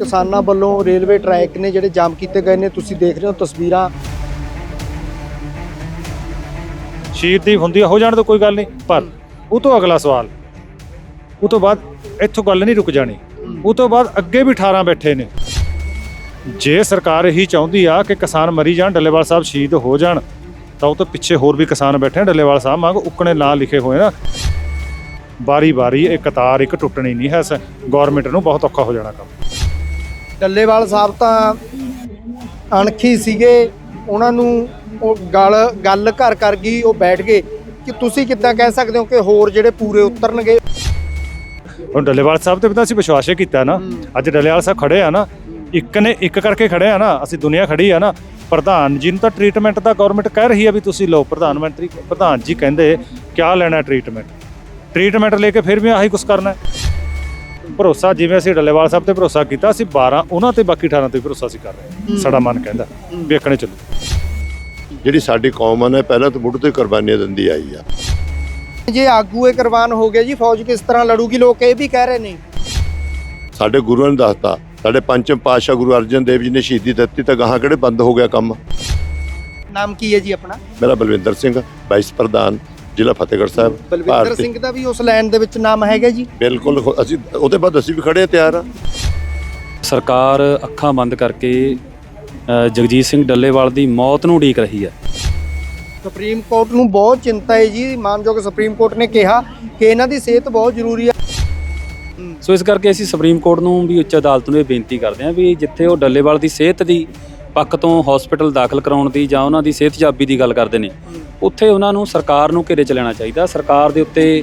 ਕਿਸਾਨਾਂ ਵੱਲੋਂ railway track ਨੇ ਜਿਹੜੇ ਜਾਮ ਕੀਤੇ ਗਏ ਨੇ ਤੁਸੀਂ ਦੇਖ ਰਹੇ ਹੋ ਤਸਵੀਰਾਂ। ਸ਼ਹੀਦ ਦੀ ਹੁੰਦੀ ਆ, ਹੋ ਜਾਣ ਤੋਂ ਕੋਈ ਗੱਲ ਨਹੀਂ ਪਰ ਉਹ ਤੋਂ ਅਗਲਾ ਸਵਾਲ ਉਹ ਤੋਂ ਬਾਅਦ ਇੱਥੋਂ ਗੱਲ ਨਹੀਂ ਰੁਕ ਜਾਣੀ। ਉਹ ਤੋਂ ਬਾਅਦ ਅੱਗੇ ਵੀ 18 ਬੈਠੇ ਨੇ। ਜੇ ਸਰਕਾਰ ਇਹੀ ਚਾਹੁੰਦੀ ਆ ਕਿ ਕਿਸਾਨ ਮਰੀ ਜਾਣ ਡੱਲੇਵਾਲ ਸਾਹਿਬ ਸ਼ਹੀਦ ਹੋ ਜਾਣ ਤਾਂ ਉਹ ਤੋਂ ਪਿੱਛੇ ਹੋਰ ਵੀ ਕਿਸਾਨ ਬੈਠੇ ਨੇ ਡੱਲੇਵਾਲ ਸਾਹਿਬ ਵਾਂਗ ਉੱਕਣੇ ਨਾਂ ਲਿਖੇ ਹੋਏ ਨਾ। ਬਾਰੀ ਬਾਰੀ ਇਹ ਕਤਾਰ ਇੱਕ ਟੁੱਟਣੀ ਨਹੀਂ ਹੈ ਸ ਗਵਰਨਮੈਂਟ ਨੂੰ ਬਹੁਤ ਔਖਾ ਹੋ ਜਾਣਾ ਕੰਮ। ਡੱਲੇਵਾਲ ਸਾਹਿਬ ਤਾਂ ਅਣਖੀ ਸੀਗੇ ਉਹਨਾਂ ਨੂੰ ਉਹ ਗੱਲ ਗੱਲ ਘਰ ਕਰ ਗਈ ਉਹ ਬੈਠ ਗਏ। ਕਿ ਤੁਸੀਂ ਕਿੱਦਾਂ ਕਹਿ ਸਕਦੇ ਹੋ ਕਿ ਹੋਰ ਜਿਹੜੇ ਪੂਰੇ ਉਤਰਨਗੇ? ਹੁਣ ਡੱਲੇਵਾਲ ਸਾਹਿਬ ਤੇ ਵੀ ਤਾਂ ਅਸੀਂ ਵਿਸ਼ਵਾਸ ਹੀ ਕੀਤਾ ਨਾ। ਅੱਜ ਡੱਲੇਵਾਲ ਸਾਹਿਬ ਖੜੇ ਆ ਨਾ ਇੱਕ ਨੇ ਇੱਕ ਕਰਕੇ ਖੜੇ ਆ ਨਾ ਅਸੀਂ ਦੁਨੀਆ ਖੜੀ ਆ ਨਾ। ਪ੍ਰਧਾਨ ਜੀ ਨੂੰ ਤਾਂ ਟ੍ਰੀਟਮੈਂਟ ਦਾ ਗਵਰਨਮੈਂਟ ਕਹਿ ਰਹੀ ਆ ਵੀ ਤੁਸੀਂ ਲਓ ਪ੍ਰਧਾਨ ਮੰਤਰੀ ਪ੍ਰਧਾਨ ਜੀ ਕਹਿੰਦੇ ਕਿਆ ਲੈਣਾ ਟ੍ਰੀਟਮੈਂਟ ਟ੍ਰੀਟਮੈਂਟ ਲੈ ਕੇ ਫਿਰ ਵੀ ਆਹੀ ਕੁਝ ਕਰਨਾ ਹੈ। ਭਰੋਸਾ ਜਿਵੇਂ ਅਸੀਂ ਡੱਲੇਵਾਲ ਸਾਹਿਬ ਤੇ ਭਰੋਸਾ ਕੀਤਾ ਅਸੀਂ 12 ਉਹਨਾਂ ਤੇ ਬਾਕੀ 18 ਤੇ ਵੀ ਭਰੋਸਾ ਅਸੀਂ ਕਰ ਰਹੇ ਹਾਂ ਸਾਡਾ ਮਨ ਕਹਿੰਦਾ ਵੀ ਇੱਕਣੇ ਚੱਲੋ। ਜਿਹੜੀ ਸਾਡੀ ਕੌਮ ਆ ਨਾ ਪਹਿਲਾਂ ਤਾਂ ਮੁੱਢ ਤੋਂ ਹੀ ਕੁਰਬਾਨੀਆਂ ਦਿੰਦੀ ਆਈ ਆ। ਜੇ ਆਗੂ ਇਹ ਕੁਰਬਾਨ ਹੋ ਗਏ ਜੀ ਫੌਜ ਕਿਸ ਤਰ੍ਹਾਂ ਲੜੂਗੀ ਲੋਕ ਇਹ ਵੀ ਕਹਿ ਰਹੇ ਨੇ। ਸਾਡੇ ਗੁਰੂਆਂ ਨੇ ਦੱਸਤਾ ਸਾਡੇ ਪੰਚਮ ਪਾਤਸ਼ਾਹ ਗੁਰੂ ਅਰਜਨ ਦੇਵ ਜੀ ਨੇ ਸ਼ਹੀਦੀ ਦਿੱਤੀ ਤਾਂ ਗਾਹਾਂ ਕਿਹੜੇ ਬੰਦ ਹੋ ਗਿਆ ਕੰਮ? ਨਾਮ ਕੀ ਹੈ ਜੀ ਆਪਣਾ? ਮੇਰਾ ਬਲਵਿੰਦਰ ਸਿੰਘ ਵਾਈਸ ਪ੍ਰਧਾਨ। ਜ਼ਿਲ੍ਹਾ ਫਤਿਹਗੜ੍ਹ ਸਾਹਿਬ ਬਲਵਿੰਦਰ ਭਾਰਤੀ- ਸਿੰਘ ਦਾ ਵੀ ਉਸ ਲਾਈਨ ਦੇ ਵਿੱਚ ਨਾਮ ਹੈਗਾ ਜੀ? ਬਿਲਕੁਲ ਖੁ- ਅਸੀਂ ਉਹਦੇ ਬਾਅਦ ਅਸੀਂ ਵੀ ਖੜੇ ਆ ਤਿਆਰ ਆ। ਸਰਕਾਰ ਅੱਖਾਂ ਬੰਦ ਕਰਕੇ ਅ, ਜਗਜੀਤ ਸਿੰਘ ਡੱਲੇਵਾਲ ਦੀ ਮੌਤ ਨੂੰ ਉਡੀਕ ਰਹੀ ਹੈ। ਸੁਪਰੀਮ ਕੋਰਟ ਨੂੰ ਬਹੁਤ ਚਿੰਤਾ ਹੈ ਜੀ। ਮਾਨਯੋਗ ਸੁਪਰੀਮ ਕੋਰਟ ਨੇ ਕਿਹਾ ਕਿ ਇਹਨਾਂ ਦੀ ਸਿਹਤ ਬਹੁਤ ਜ਼ਰੂਰੀ ਹੈ ਸੋ ਇਸ ਕਰਕੇ ਅਸੀਂ ਸੁਪਰੀਮ ਕੋਰਟ ਨੂੰ ਵੀ ਉੱਚ ਅਦਾਲਤ ਨੂੰ ਇਹ ਬੇਨਤੀ ਕਰਦੇ ਹਾਂ ਵੀ ਜਿੱਥੇ ਉਹ ਡੱਲੇਵਾਲ ਦੀ ਸਿਹਤ ਦੀ ਪੱਖ ਤੋਂ ਹਸਪੀਟਲ ਦਾਖਲ ਕਰਾਉਣ ਦੀ ਜਾਂ ਉਹਨਾਂ ਦੀ ਸਿਹਤਯਾਬੀ ਦੀ ਗੱਲ ਕਰਦੇ ਨੇ, ਉੱਥੇ ਉਹਨਾਂ ਨੂੰ ਸਰਕਾਰ ਨੂੰ ਘੇਰੇ ਚ ਲੈਣਾ ਚਾਹੀਦਾ। ਸਰਕਾਰ ਦੇ ਉੱਤੇ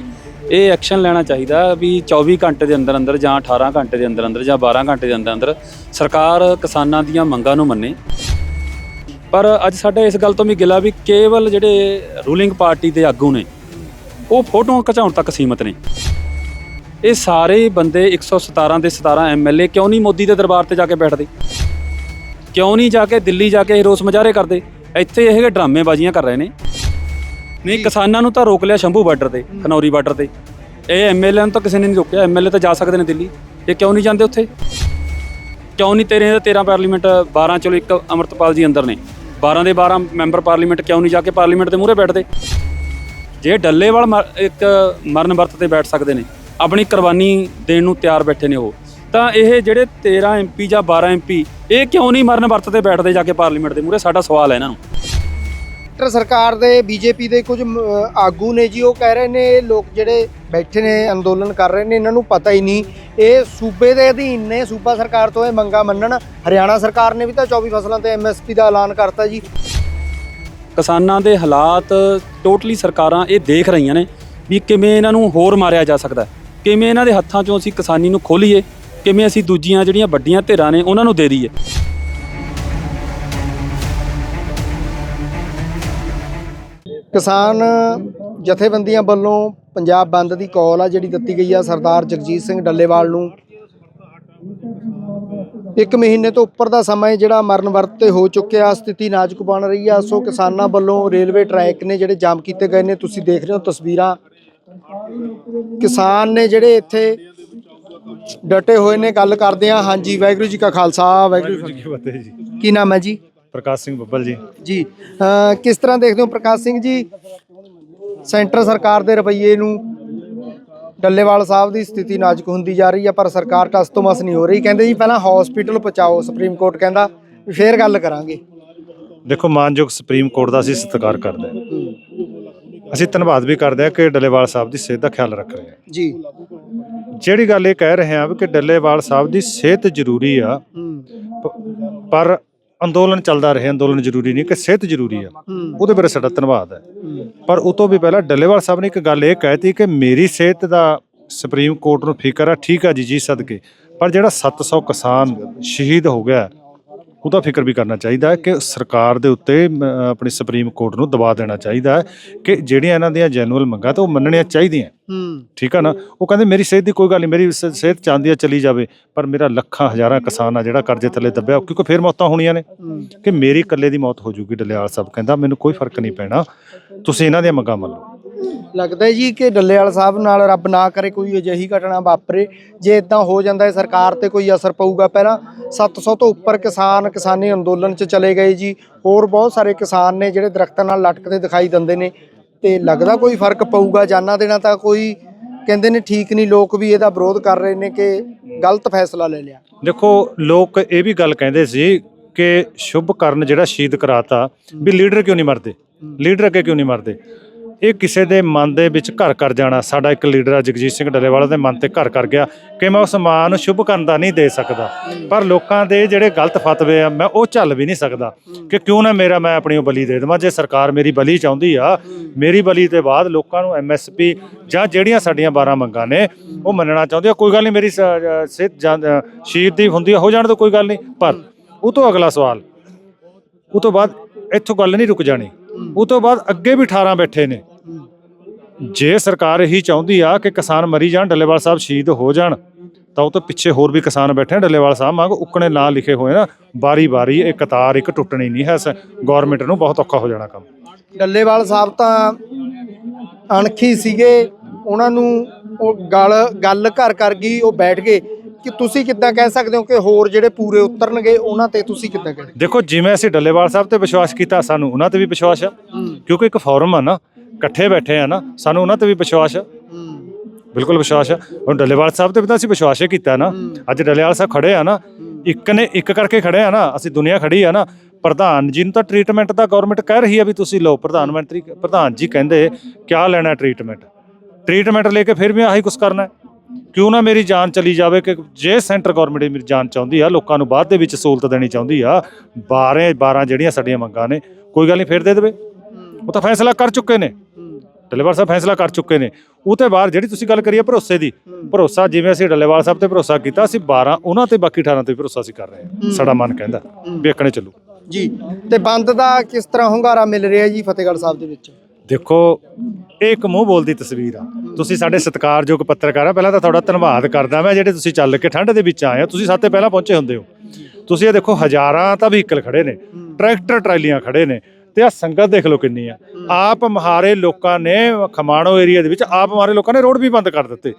ਇਹ ਐਕਸ਼ਨ ਲੈਣਾ ਚਾਹੀਦਾ ਵੀ 24 ਘੰਟੇ ਦੇ ਅੰਦਰ ਅੰਦਰ ਜਾਂ 18 ਘੰਟੇ ਦੇ ਅੰਦਰ ਅੰਦਰ ਜਾਂ 12 ਘੰਟੇ ਦੇ ਅੰਦਰ ਅੰਦਰ ਸਰਕਾਰ ਕਿਸਾਨਾਂ ਦੀਆਂ ਮੰਗਾਂ ਨੂੰ ਮੰਨੇ। ਪਰ ਅੱਜ ਸਾਡਾ ਇਸ ਗੱਲ ਤੋਂ ਵੀ ਗਿਲਾ ਵੀ ਕੇਵਲ ਜਿਹੜੇ ਰੂਲਿੰਗ ਪਾਰਟੀ ਦੇ ਆਗੂ ਨੇ, ਉਹ ਫੋਟੋਆਂ ਖਿਚਾਉਣ ਤੱਕ ਸੀਮਤ ਨੇ। ਇਹ ਸਾਰੇ ਬੰਦੇ 117 ਦੇ 17 ਐਮਐਲਏ ਕਿਉਂ ਨਹੀਂ ਮੋਦੀ ਦੇ ਦਰਬਾਰ ਤੇ ਜਾ ਕੇ ਬੈਠਦੇ? ਕਿਉਂ ਨਹੀਂ ਜਾ ਕੇ ਦਿੱਲੀ ਜਾ ਕੇ ਰੋਸ ਮੁਜ਼ਾਹਰੇ ਕਰਦੇ? ਇੱਥੇ ਇਹ ਡਰਾਮੇਬਾਜ਼ੀਆਂ ਕਰ ਰਹੇ ਨੇ। ਨਹੀਂ ਕਿਸਾਨਾਂ ਨੂੰ ਤਾਂ ਰੋਕ ਲਿਆ ਸ਼ੰਭੂ ਬਾਰਡਰ ਤੇ ਖਨੌਰੀ ਬਾਰਡਰ ਤੇ। ਇਹ ਐਮਐਲਏ ਨੂੰ ਤਾਂ ਕਿਸੇ ਨੇ ਨਹੀਂ ਰੋਕਿਆ। ਐਮਐਲਏ ਤਾਂ ਜਾ ਸਕਦੇ ਨੇ ਦਿੱਲੀ। ਇਹ ਕਿਉਂ ਨਹੀਂ ਜਾਂਦੇ ਉੱਥੇ? ਕਿਉਂ ਨਹੀਂ ਤੇਰੇ 13 ਪਾਰਲੀਮੈਂਟ 12 ਚਲੋ ਇੱਕ ਅਮਰਤਪਾਲ ਜੀ ਅੰਦਰ ਨੇ। 12 ਦੇ 12 ਮੈਂਬਰ ਪਾਰਲੀਮੈਂਟ ਕਿਉਂ ਨਹੀਂ ਜਾ ਕੇ ਪਾਰਲੀਮੈਂਟ ਦੇ ਮੂਹਰੇ ਬੈਠਦੇ? ਜੇ ਡੱਲੇਵਾਲ ਇੱਕ ਮਰਨ ਵਰਤ ਤੇ ਬੈਠ ਸਕਦੇ ਨੇ ਆਪਣੀ ਕੁਰਬਾਨੀ ਦੇਣ ਨੂੰ ਤਿਆਰ ਬੈਠੇ ਨੇ ਉਹ। ਤਾਂ ਇਹ ਜਿਹੜੇ 13 ਐਮਪੀ ਜਾਂ 12 ਐਮਪੀ ਇਹ ਕਿਉਂ ਨਹੀਂ ਮਰਨ ਵਰਤ ਤੇ ਬੈਠਦੇ ਜਾ ਕੇ ਪਾਰਲੀਮੈਂਟ ਦੇ ਮੂਹਰੇ? ਸਾਡਾ ਸਵਾਲ ਹੈ ਇਹਨਾਂ ਨੂੰ। ਸੈਂਟਰ ਸਰਕਾਰ ਦੇ ਬੀਜੇਪੀ ਦੇ ਕੁਝ ਆਗੂ ਨੇ ਜੀ ਉਹ ਕਹਿ ਰਹੇ ਨੇ ਇਹ ਲੋਕ ਜਿਹੜੇ ਬੈਠੇ ਨੇ ਅੰਦੋਲਨ ਕਰ ਰਹੇ ਨੇ ਇਹਨਾਂ ਨੂੰ ਪਤਾ ਹੀ ਨਹੀਂ। ਇਹ ਸੂਬੇ ਦੇ ਅਧੀਨ ਨੇ ਸੂਬਾ ਸਰਕਾਰ ਤੋਂ ਇਹ ਮੰਗਾ ਮੰਨਣ। ਹਰਿਆਣਾ ਸਰਕਾਰ ਨੇ ਵੀ ਤਾਂ 24 ਫਸਲਾਂ ਤੇ ਐਮਐਸਪੀ ਦਾ ਐਲਾਨ ਕਰਤਾ ਜੀ। ਕਿਸਾਨਾਂ ਦੇ ਹਾਲਾਤ ਟੋਟਲੀ ਸਰਕਾਰਾਂ ਇਹ ਦੇਖ ਰਹੀਆਂ ਨੇ ਵੀ ਕਿਵੇਂ ਇਹਨਾਂ ਨੂੰ ਹੋਰ ਮਾਰਿਆ ਜਾ ਸਕਦਾ। ਕਿਵੇਂ ਇਹਨਾਂ ਦੇ ਹੱਥਾਂ 'ਚੋਂ ਅਸੀਂ ਕਿਸਾਨੀ ਨੂੰ ਖੋਲੀਏ। ਕਿਵੇਂ ਅਸੀਂ ਦੂਜੀਆਂ ਜਿਹੜੀਆਂ ਵੱਡੀਆਂ ਧਿਰਾਂ ਨੇ ਉਹਨਾਂ ਨੂੰ ਦੇ ਦਈਏ? ਕਿਸਾਨ ਜਥੇਬੰਦੀਆਂ ਵੱਲੋਂ ਪੰਜਾਬ ਬੰਦ ਦੀ ਕਾਲ ਆ ਜਿਹੜੀ ਦਿੱਤੀ ਗਈ ਆ ਸਰਦਾਰ ਜਗਜੀਤ ਸਿੰਘ ਡੱਲੇਵਾਲ ਨੂੰ। ਇੱਕ ਮਹੀਨੇ ਤੋਂ ਉੱਪਰ ਦਾ ਸਮਾਂ ਜਿਹੜਾ ਮਰਨ ਵਰਤ ਤੇ ਹੋ ਚੁੱਕਿਆ, ਸਥਿਤੀ ਨਾਜ਼ੁਕ ਬਣ ਰਹੀ ਆ। ਸੋ ਕਿਸਾਨਾਂ ਵੱਲੋਂ ਰੇਲਵੇ ਟਰੈਕ ਨੇ ਜਿਹੜੇ ਜਾਮ ਕੀਤੇ ਗਏ ਨੇ, ਤੁਸੀਂ ਦੇਖ ਰਹੇ ਹੋ ਤਸਵੀਰਾਂ। ਕਿਸਾਨ ਨੇ ਜਿਹੜੇ ਇੱਥੇ ਡਟੇ ਹੋਏ ਨੇ ਗੱਲ ਕਰਦੇ ਆ ਹਾਂਜੀ ਵਾਹਿਗੁਰੂ ਜੀ ਕਾ ਖਾਲਸਾ ਵਾਹਿਗੁਰੂ ਜੀ ਕੀ ਫਤਿਹ ਜੀ ਫਤਿਹ। ਕੀ ਨਾਮ ਹੈ ਜੀ? ਪ੍ਰਕਾਸ਼ ਸਿੰਘ ਬੱਬਲ ਜੀ। ਜੀ ਅਹ ਕਿਸ ਤਰ੍ਹਾਂ ਦੇਖਦੇ ਹੋ ਪ੍ਰਕਾਸ਼ ਸਿੰਘ ਜੀ? ਸੈਂਟਰ ਸਰਕਾਰ ਦੇ ਰਵੱਈਏ ਨੂੰ ਡੱਲੇਵਾਲ ਸਾਹਿਬ ਦੀ ਸਥਿਤੀ ਨਾਜ਼ੁਕ ਹੁੰਦੀ ਜਾ ਰਹੀ ਹੈ ਪਰ ਸਰਕਾਰ ਟਸ ਤੋਂ ਮਸ ਨਹੀਂ ਹੋ ਰਹੀ। ਕਹਿੰਦੇ ਜੀ ਪਹਿਲਾਂ ਹਸਪੀਟਲ ਪਹੁੰਚਾਓ ਸੁਪਰੀਮ ਕੋਰਟ ਕਹਿੰਦਾ ਵੀ ਫੇਰ ਗੱਲ ਕਰਾਂਗੇ। ਦੇਖੋ ਮਾਨਯੋਗ ਸੁਪਰੀਮ ਕੋਰਟ ਦਾ ਅਸੀਂ ਸਤਿਕਾਰ ਕਰਦੇ ਹਾਂ। ਅਸੀਂ ਧੰਨਵਾਦ ਵੀ ਕਰਦੇ ਹਾਂ ਕਿ ਡੱਲੇਵਾਲ ਸਾਹਿਬ ਦੀ ਸਿਹਤ ਦਾ ਖਿਆਲ ਰੱਖ ਰਹੇ ਜੀ। ਜਿਹੜੀ ਗੱਲ ਇਹ ਕਹਿ ਰਹੇ ਹਾਂ ਕਿ ਡੱਲੇਵਾਲ ਸਾਹਿਬ ਦੀ ਸਿਹਤ ਜ਼ਰੂਰੀ ਆ, ਪ- ਪਰ ਅੰਦੋਲਨ ਚੱਲਦਾ ਰਹੇ, ਅੰਦੋਲਨ ਜ਼ਰੂਰੀ ਨਹੀਂ, ਕਿ ਸਿਹਤ ਜ਼ਰੂਰੀ ਆ। ਉਹਦੇ ਬਾਰੇ ਸਾਡਾ ਧੰਨਵਾਦ ਹੈ। ਪਰ ਉਹ ਤੋਂ ਵੀ ਪਹਿਲਾਂ ਡੱਲੇਵਾਲ ਸਾਹਿਬ ਨੇ ਇੱਕ ਗੱਲ ਇਹ ਕਹਿਤੀ ਕਿ ਮੇਰੀ ਸਿਹਤ ਦਾ ਸੁਪਰੀਮ ਕੋਰਟ ਨੂੰ ਫਿਕਰ ਆ, ਠੀਕ ਆ ਜੀ ਜੀ ਸਦਕੇ। ਪਰ ਜਿਹੜਾ 700 ਕਿਸਾਨ ਸ਼ਹੀਦ ਹੋ ਗਿਆ ਉਹਦਾ ਫਿਕਰ ਵੀ ਕਰਨਾ ਚਾਹੀਦਾ ਹੈ ਕਿ ਸਰਕਾਰ ਦੇ ਉੱਤੇ ਆਪਣੀ ਸੁਪਰੀਮ ਕੋਰਟ ਨੂੰ ਦਬਾਅ ਦੇਣਾ ਚਾਹੀਦਾ ਹੈ ਕਿ ਜਿਹੜੀਆਂ ਇਹਨਾਂ ਦੀਆਂ ਜੈਨੂਅਲ ਮੰਗਾਂ ਤਾਂ ਉਹ ਮੰਨਣੀਆਂ ਚਾਹੀਦੀਆਂ। ਹੂੰ। ਠੀਕ ਆ ਨਾ? ਉਹ ਕਹਿੰਦੇ ਮੇਰੀ ਸਿਹਤ ਦੀ ਕੋਈ ਗੱਲ ਨਹੀਂ ਮੇਰੀ ਸਿਹਤ ਚਾਹੁੰਦੀ ਆ ਚਲੀ ਜਾਵੇ ਪਰ ਮੇਰਾ ਲੱਖਾਂ ਹਜ਼ਾਰਾਂ ਕਿਸਾਨ ਆ ਜਿਹੜਾ ਕਰਜ਼ੇ ਥੱਲੇ ਦੱਬਿਆ ਕਿਉਂਕਿ ਫੇਰ ਮੌਤਾਂ ਹੋਣੀਆਂ ਨੇ। ਕਿ ਮੇਰੀ ਇਕੱਲੇ ਦੀ ਮੌਤ ਹੋ ਜੂਗੀ ਡਲਿਆਲ ਸਾਹਿਬ ਕਹਿੰਦਾ ਮੈਨੂੰ ਕੋਈ ਫ਼ਰਕ ਨਹੀਂ ਪੈਣਾ। ਤੁਸੀਂ ਇਹਨਾਂ ਦੀਆਂ ਮੰਗਾਂ ਮੰਨ। ਲੱਗਦਾ ਜੀ ਕਿ ਡੱਲੇਵਾਲ ਸਾਹਿਬ ਨਾਲ ਰੱਬ ਨਾ ਕਰੇ ਕੋਈ ਅਜਿਹੀ ਘਟਨਾ ਵਾਪਰੇ। ਜੇ ਇਦਾਂ ਹੋ ਜਾਂਦਾ ਹੈ ਸਰਕਾਰ ਤੇ ਕੋਈ ਅਸਰ ਪਊਗਾ। ਪਹਿਲਾਂ 700 ਤੋਂ ਉੱਪਰ ਕਿਸਾਨ ਕਿਸਾਨੀ ਅੰਦੋਲਨ 'ਚ ਚਲੇ ਗਏ ਜੀ। ਹੋਰ ਬਹੁਤ ਸਾਰੇ ਕਿਸਾਨ ਨੇ ਜਿਹੜੇ ਦਰਖਤਾਂ ਨਾਲ ਲਟਕਦੇ ਦਿਖਾਈ ਦਿੰਦੇ ਨੇ। ਤੇ ਲੱਗਦਾ ਕੋਈ ਫ਼ਰਕ ਪਊਗਾ? ਜਾਨਾ ਦੇਣਾ ਤਾਂ ਕੋਈ ਕਹਿੰਦੇ ਨੇ ਠੀਕ ਨਹੀਂ। ਲੋਕ ਵੀ ਇਹਦਾ ਵਿਰੋਧ ਕਰ ਰਹੇ ਨੇ ਕਿ ਗਲਤ ਫੈਸਲਾ ਲੈ ਲਿਆ। ਦੇਖੋ ਲੋਕ ਇਹ ਵੀ ਗੱਲ ਕਹਿੰਦੇ ਸੀ ਕਿ ਸ਼ੁਭ ਕਰਨ ਜਿਹੜਾ ਸ਼ਹੀਦ ਕਰਾਤਾ ਵੀ ਲੀਡਰ ਕਿਉਂ ਨਹੀਂ ਮਰਦੇ? ਲੀਡਰ ਅੱਗੇ ਕਿਉਂ ਨਹੀਂ ਮਰਦੇ? ਇਹ ਕਿਸੇ ਦੇ ਮਨ ਦੇ ਵਿੱਚ ਘਰ ਕਰ ਜਾਣਾ। ਸਾਡਾ ਇੱਕ ਲੀਡਰ ਆ, ਜਗਜੀਤ ਸਿੰਘ ਡੱਲੇਵਾਲਾ ਦੇ ਮਨ ਤੇ ਘਰ ਕਰ ਗਿਆ। ਕਿ ਮੈਂ ਉਸ ਮਾਂ ਨੂੰ ਸ਼ੁਭ ਕਰਨ ਦਾ ਨਹੀਂ ਦੇ ਸਕਦਾ। ਪਰ ਲੋਕਾਂ ਦੇ ਜਿਹੜੇ ਗਲਤ ਫਤਵੇ ਆ, ਮੈਂ ਉਹ ਝੱਲ ਵੀ ਨਹੀਂ ਸਕਦਾ ਕਿ ਕਿਉਂ ਨਾ ਮੇਰਾ ਮੈਂ ਆਪਣੀ ਉਹ ਬਲੀ ਦੇ ਦੇਵਾਂ। ਜੇ ਸਰਕਾਰ ਮੇਰੀ ਬਲੀ ਚਾਹੁੰਦੀ ਆ, ਮੇਰੀ ਬਲੀ ਤੇ ਬਾਅਦ ਲੋਕਾਂ ਨੂੰ ਐਮਐਸਪੀ ਜਾਂ ਜਿਹੜੀਆਂ ਸਾਡੀਆਂ 12 ਮੰਗਾਂ ਨੇ, ਉਹ ਮੰਨਣਾ ਚਾਹੁੰਦੀ ਆ। ਕੋਈ ਗੱਲ ਨਹੀਂ, ਮੇਰੀ ਸ- ਸਿਹਤ ਜਾਂ- ਸ਼ਹੀਦ ਦੀ ਹੁੰਦੀ ਆ, ਹੋ ਜਾਣ ਤੋਂ ਕੋਈ ਗੱਲ ਨਹੀਂ। ਪਰ ਉਹ ਤੋਂ ਅਗਲਾ ਸਵਾਲ, ਉਹ ਤੋਂ ਬਾਅਦ ਇੱਥੋਂ ਗੱਲ ਨਹੀਂ ਰੁਕ ਜਾਣੀ। ਉਹ ਤੋਂ ਬਾਅਦ ਅੱਗੇ ਵੀ 18 ਬੈਠੇ ਨੇ। ਜੇ ਸਰਕਾਰ ਇਹੀ ਚਾਹੁੰਦੀ ਆ ਕਿ ਕਿਸਾਨ ਮਰੀ ਜਾਣ, ਡੱਲੇਵਾਲ ਸਾਹਿਬ ਸ਼ਹੀਦ ਹੋ ਜਾਣ, ਤਾਂ ਉਹ ਤੋਂ ਪਿੱਛੇ ਹੋਰ ਵੀ ਕਿਸਾਨ ਬੈਠੇ ਨੇ, ਡੱਲੇਵਾਲ ਸਾਹਿਬ ਵਾਂਗ ਉੱਕਣੇ ਨਾਂ ਲਿਖੇ ਹੋਏ ਨਾ। ਬਾਰੀ ਬਾਰੀ ਇਹ ਕਤਾਰ ਇੱਕ ਟੁੱਟਣੀ ਨਹੀਂ ਹੈ ਗਵਰਨਮੈਂਟ ਨੂੰ ਬਹੁਤ ਔਖਾ ਹੋ ਜਾਣਾ ਕੰਮ। ਡੱਲੇਵਾਲ ਸਾਹਿਬ ਤਾਂ ਅਣਖੀ ਸੀਗੇ, ਉਹਨਾਂ ਨੂੰ ਉਹ ਗੱਲ ਗੱਲ ਘਰ ਕਰ ਗਈ, ਉਹ ਬੈਠ ਗਏ। ਕਿ ਤੁਸੀਂ ਕਿੱਦਾਂ ਕਹਿ ਸਕਦੇ ਹੋ ਕਿ ਹੋਰ ਜਿਹੜੇ ਪੂਰੇ ਉਤਰਨਗੇ ਉਹਨਾਂ ਤੇ ਤੁਸੀਂ ਕਿੱਦਾਂ ਕਹਿ ਦੇਖੋ ਜਿਵੇਂ ਅਸੀਂ ਡੱਲੇਵਾਲ ਸਾਹਿਬ ਤੇ ਵਿਸ਼ਵਾਸ ਕੀਤਾ ਸਾਨੂੰ ਉਹਨਾਂ ਤੇ ਵੀ ਵਿਸ਼ਵਾਸ ਆ। ਕਿਉਂਕਿ ਇੱਕ ਫੋਰਮ ਆ ਨਾ ਇਕੱਠੇ ਬੈਠੇ ਆ ਨਾ ਸਾਨੂੰ ਉਹਨਾਂ ਤੇ ਵੀ ਵਿਸ਼ਵਾਸ ਆ। ਬਿਲਕੁਲ ਵਿਸ਼ਵਾਸ ਆ। ਹੁਣ ਡੱਲੇਵਾਲ ਸਾਹਿਬ ਤੇ ਵੀ ਤਾਂ ਅਸੀਂ ਵਿਸ਼ਵਾਸ ਹੀ ਕੀਤਾ ਨਾ। ਅੱਜ ਡੱਲੇਵਾਲ ਸਾਹਿਬ ਖੜੇ ਆ ਨਾ ਇੱਕ ਨੇ ਇੱਕ ਕਰਕੇ ਖੜੇ ਆ ਨਾ ਅਸੀਂ ਦੁਨੀਆ ਖੜੀ ਆ ਨਾ ਪ੍ਰਧਾਨ ਜੀ ਨੂੰ ਤਾਂ ਟ੍ਰੀਟਮੈਂਟ ਦਾ ਗਵਰਨਮੈਂਟ ਕਹਿ ਰਹੀ ਆ ਵੀ ਤੁਸੀਂ ਲਓ ਪ੍ਰਧਾਨ ਮੰਤਰੀ ਪ੍ਰਧਾਨ ਜੀ ਕਹਿੰਦੇ ਕਿਆ ਲੈਣਾ ਟ੍ਰੀਟਮੈਂਟ ਟ੍ਰੀਟਮੈਂਟ ਲੈ ਕੇ ਫਿਰ ਵੀ ਆਹੀ ਕੁਝ ਕਰਨਾ ਹੈ। ਕਿਉਂ ਨਾ ਮੇਰੀ ਜਾਨ ਚਲੀ ਜਾਵੇ ਕਿ ਜੇ ਸੈਂਟਰ ਗਵਰਨਮੈਂਟ ਮੇਰੀ ਜਾਨ ਚਾਹੁੰਦੀ ਆ ਲੋਕਾਂ ਨੂੰ ਬਾਅਦ ਦੇ ਵਿੱਚ ਸਹੂਲਤ ਦੇਣੀ ਚਾਹੁੰਦੀ ਆ 12 12 ਜਿਹੜੀਆਂ ਸਾਡੀਆਂ ਮੰਗਾਂ ਨੇ ਕੋਈ ਗੱਲ ਨਹੀਂ ਫਿਰ ਦੇ ਦੇਵੇ। ਉਹ ਤਾਂ ਫੈਸਲਾ ਕਰ ਚੁੱਕੇ ਨੇ। ਡੱਲੇਵਾਲ ਸਾਹਿਬ ਫੈਸਲਾ ਕਰ ਚੁੱਕੇ ਨੇ। ਉਹ ਤੇ ਬਾਅਦ ਜਿਹੜੀ ਤੁਸੀਂ ਗੱਲ ਕਰੀਏ ਭਰੋਸੇ ਦੀ ਭਰੋਸਾ ਜਿਵੇਂ ਅਸੀਂ ਡੱਲੇਵਾਲ ਸਾਹਿਬ ਤੇ ਭਰੋਸਾ ਕੀਤਾ ਅਸੀਂ 12 ਉਹਨਾਂ ਤੇ ਬਾਕੀ 18 ਤੇ ਭਰੋਸਾ ਅਸੀਂ ਕਰ ਰਹੇ ਹਾਂ। ਸਾਡਾ ਮਨ ਕਹਿੰਦਾ ਵੀ ਇੱਕਣੇ ਚੱਲੂ। ਜੀ ਤੇ ਬੰਦ ਦਾ ਕਿਸ ਤਰ੍ਹਾਂ ਹੁੰਗਾਰਾ ਮਿਲ ਰਿਹਾ ਜੀ ਫਤਿਹਗੜ੍ਹ ਸਾਹਿਬ ਦੇ ਵਿੱਚ? ਦੇਖੋ ਇਹ ਇੱਕ ਮੂੰਹ ਬੋਲਦੀ ਤਸਵੀਰ ਆ। ਤੁਸੀਂ ਸਾਡੇ ਸਤਿਕਾਰਯੋਗ ਪੱਤਰਕਾਰ ਆ ਪਹਿਲਾਂ ਤਾਂ ਤੁਹਾਡਾ ਧੰਨਵਾਦ ਕਰਦਾ ਮੈਂ ਜਿਹੜੇ ਤੁਸੀਂ ਚੱਲ ਕੇ ਠੰਡ ਦੇ ਵਿੱਚ ਆਏ ਆ ਤੁਸੀਂ ਸਾਤੇ ਪਹਿਲਾਂ ਪਹੁੰਚੇ ਹੁੰਦੇ ਹੋ। ਤੁਸੀਂ ਇਹ ਦੇਖੋ ਹਜ਼ਾਰਾਂ ਤਾਂ ਵਹੀਕਲ ਖੜੇ ਨੇ ਟਰੈਕਟਰ ਟਰਾਲੀਆਂ ਖੜੇ ਨੇ ਤੇ ਆ ਸੰਗਤ ਦੇਖ ਲਓ ਕਿੰਨੀ ਆ। ਆਪ ਮਹਾਰੇ ਲੋਕਾਂ ਨੇ ਖਮਾਣੋ ਏਰੀਆ ਦੇ ਵਿੱਚ ਆਪ ਮਹਾਰੇ ਲੋਕਾਂ ਨੇ ਰੋਡ ਵੀ ਬੰਦ ਕਰ ਦਿੱਤੇ।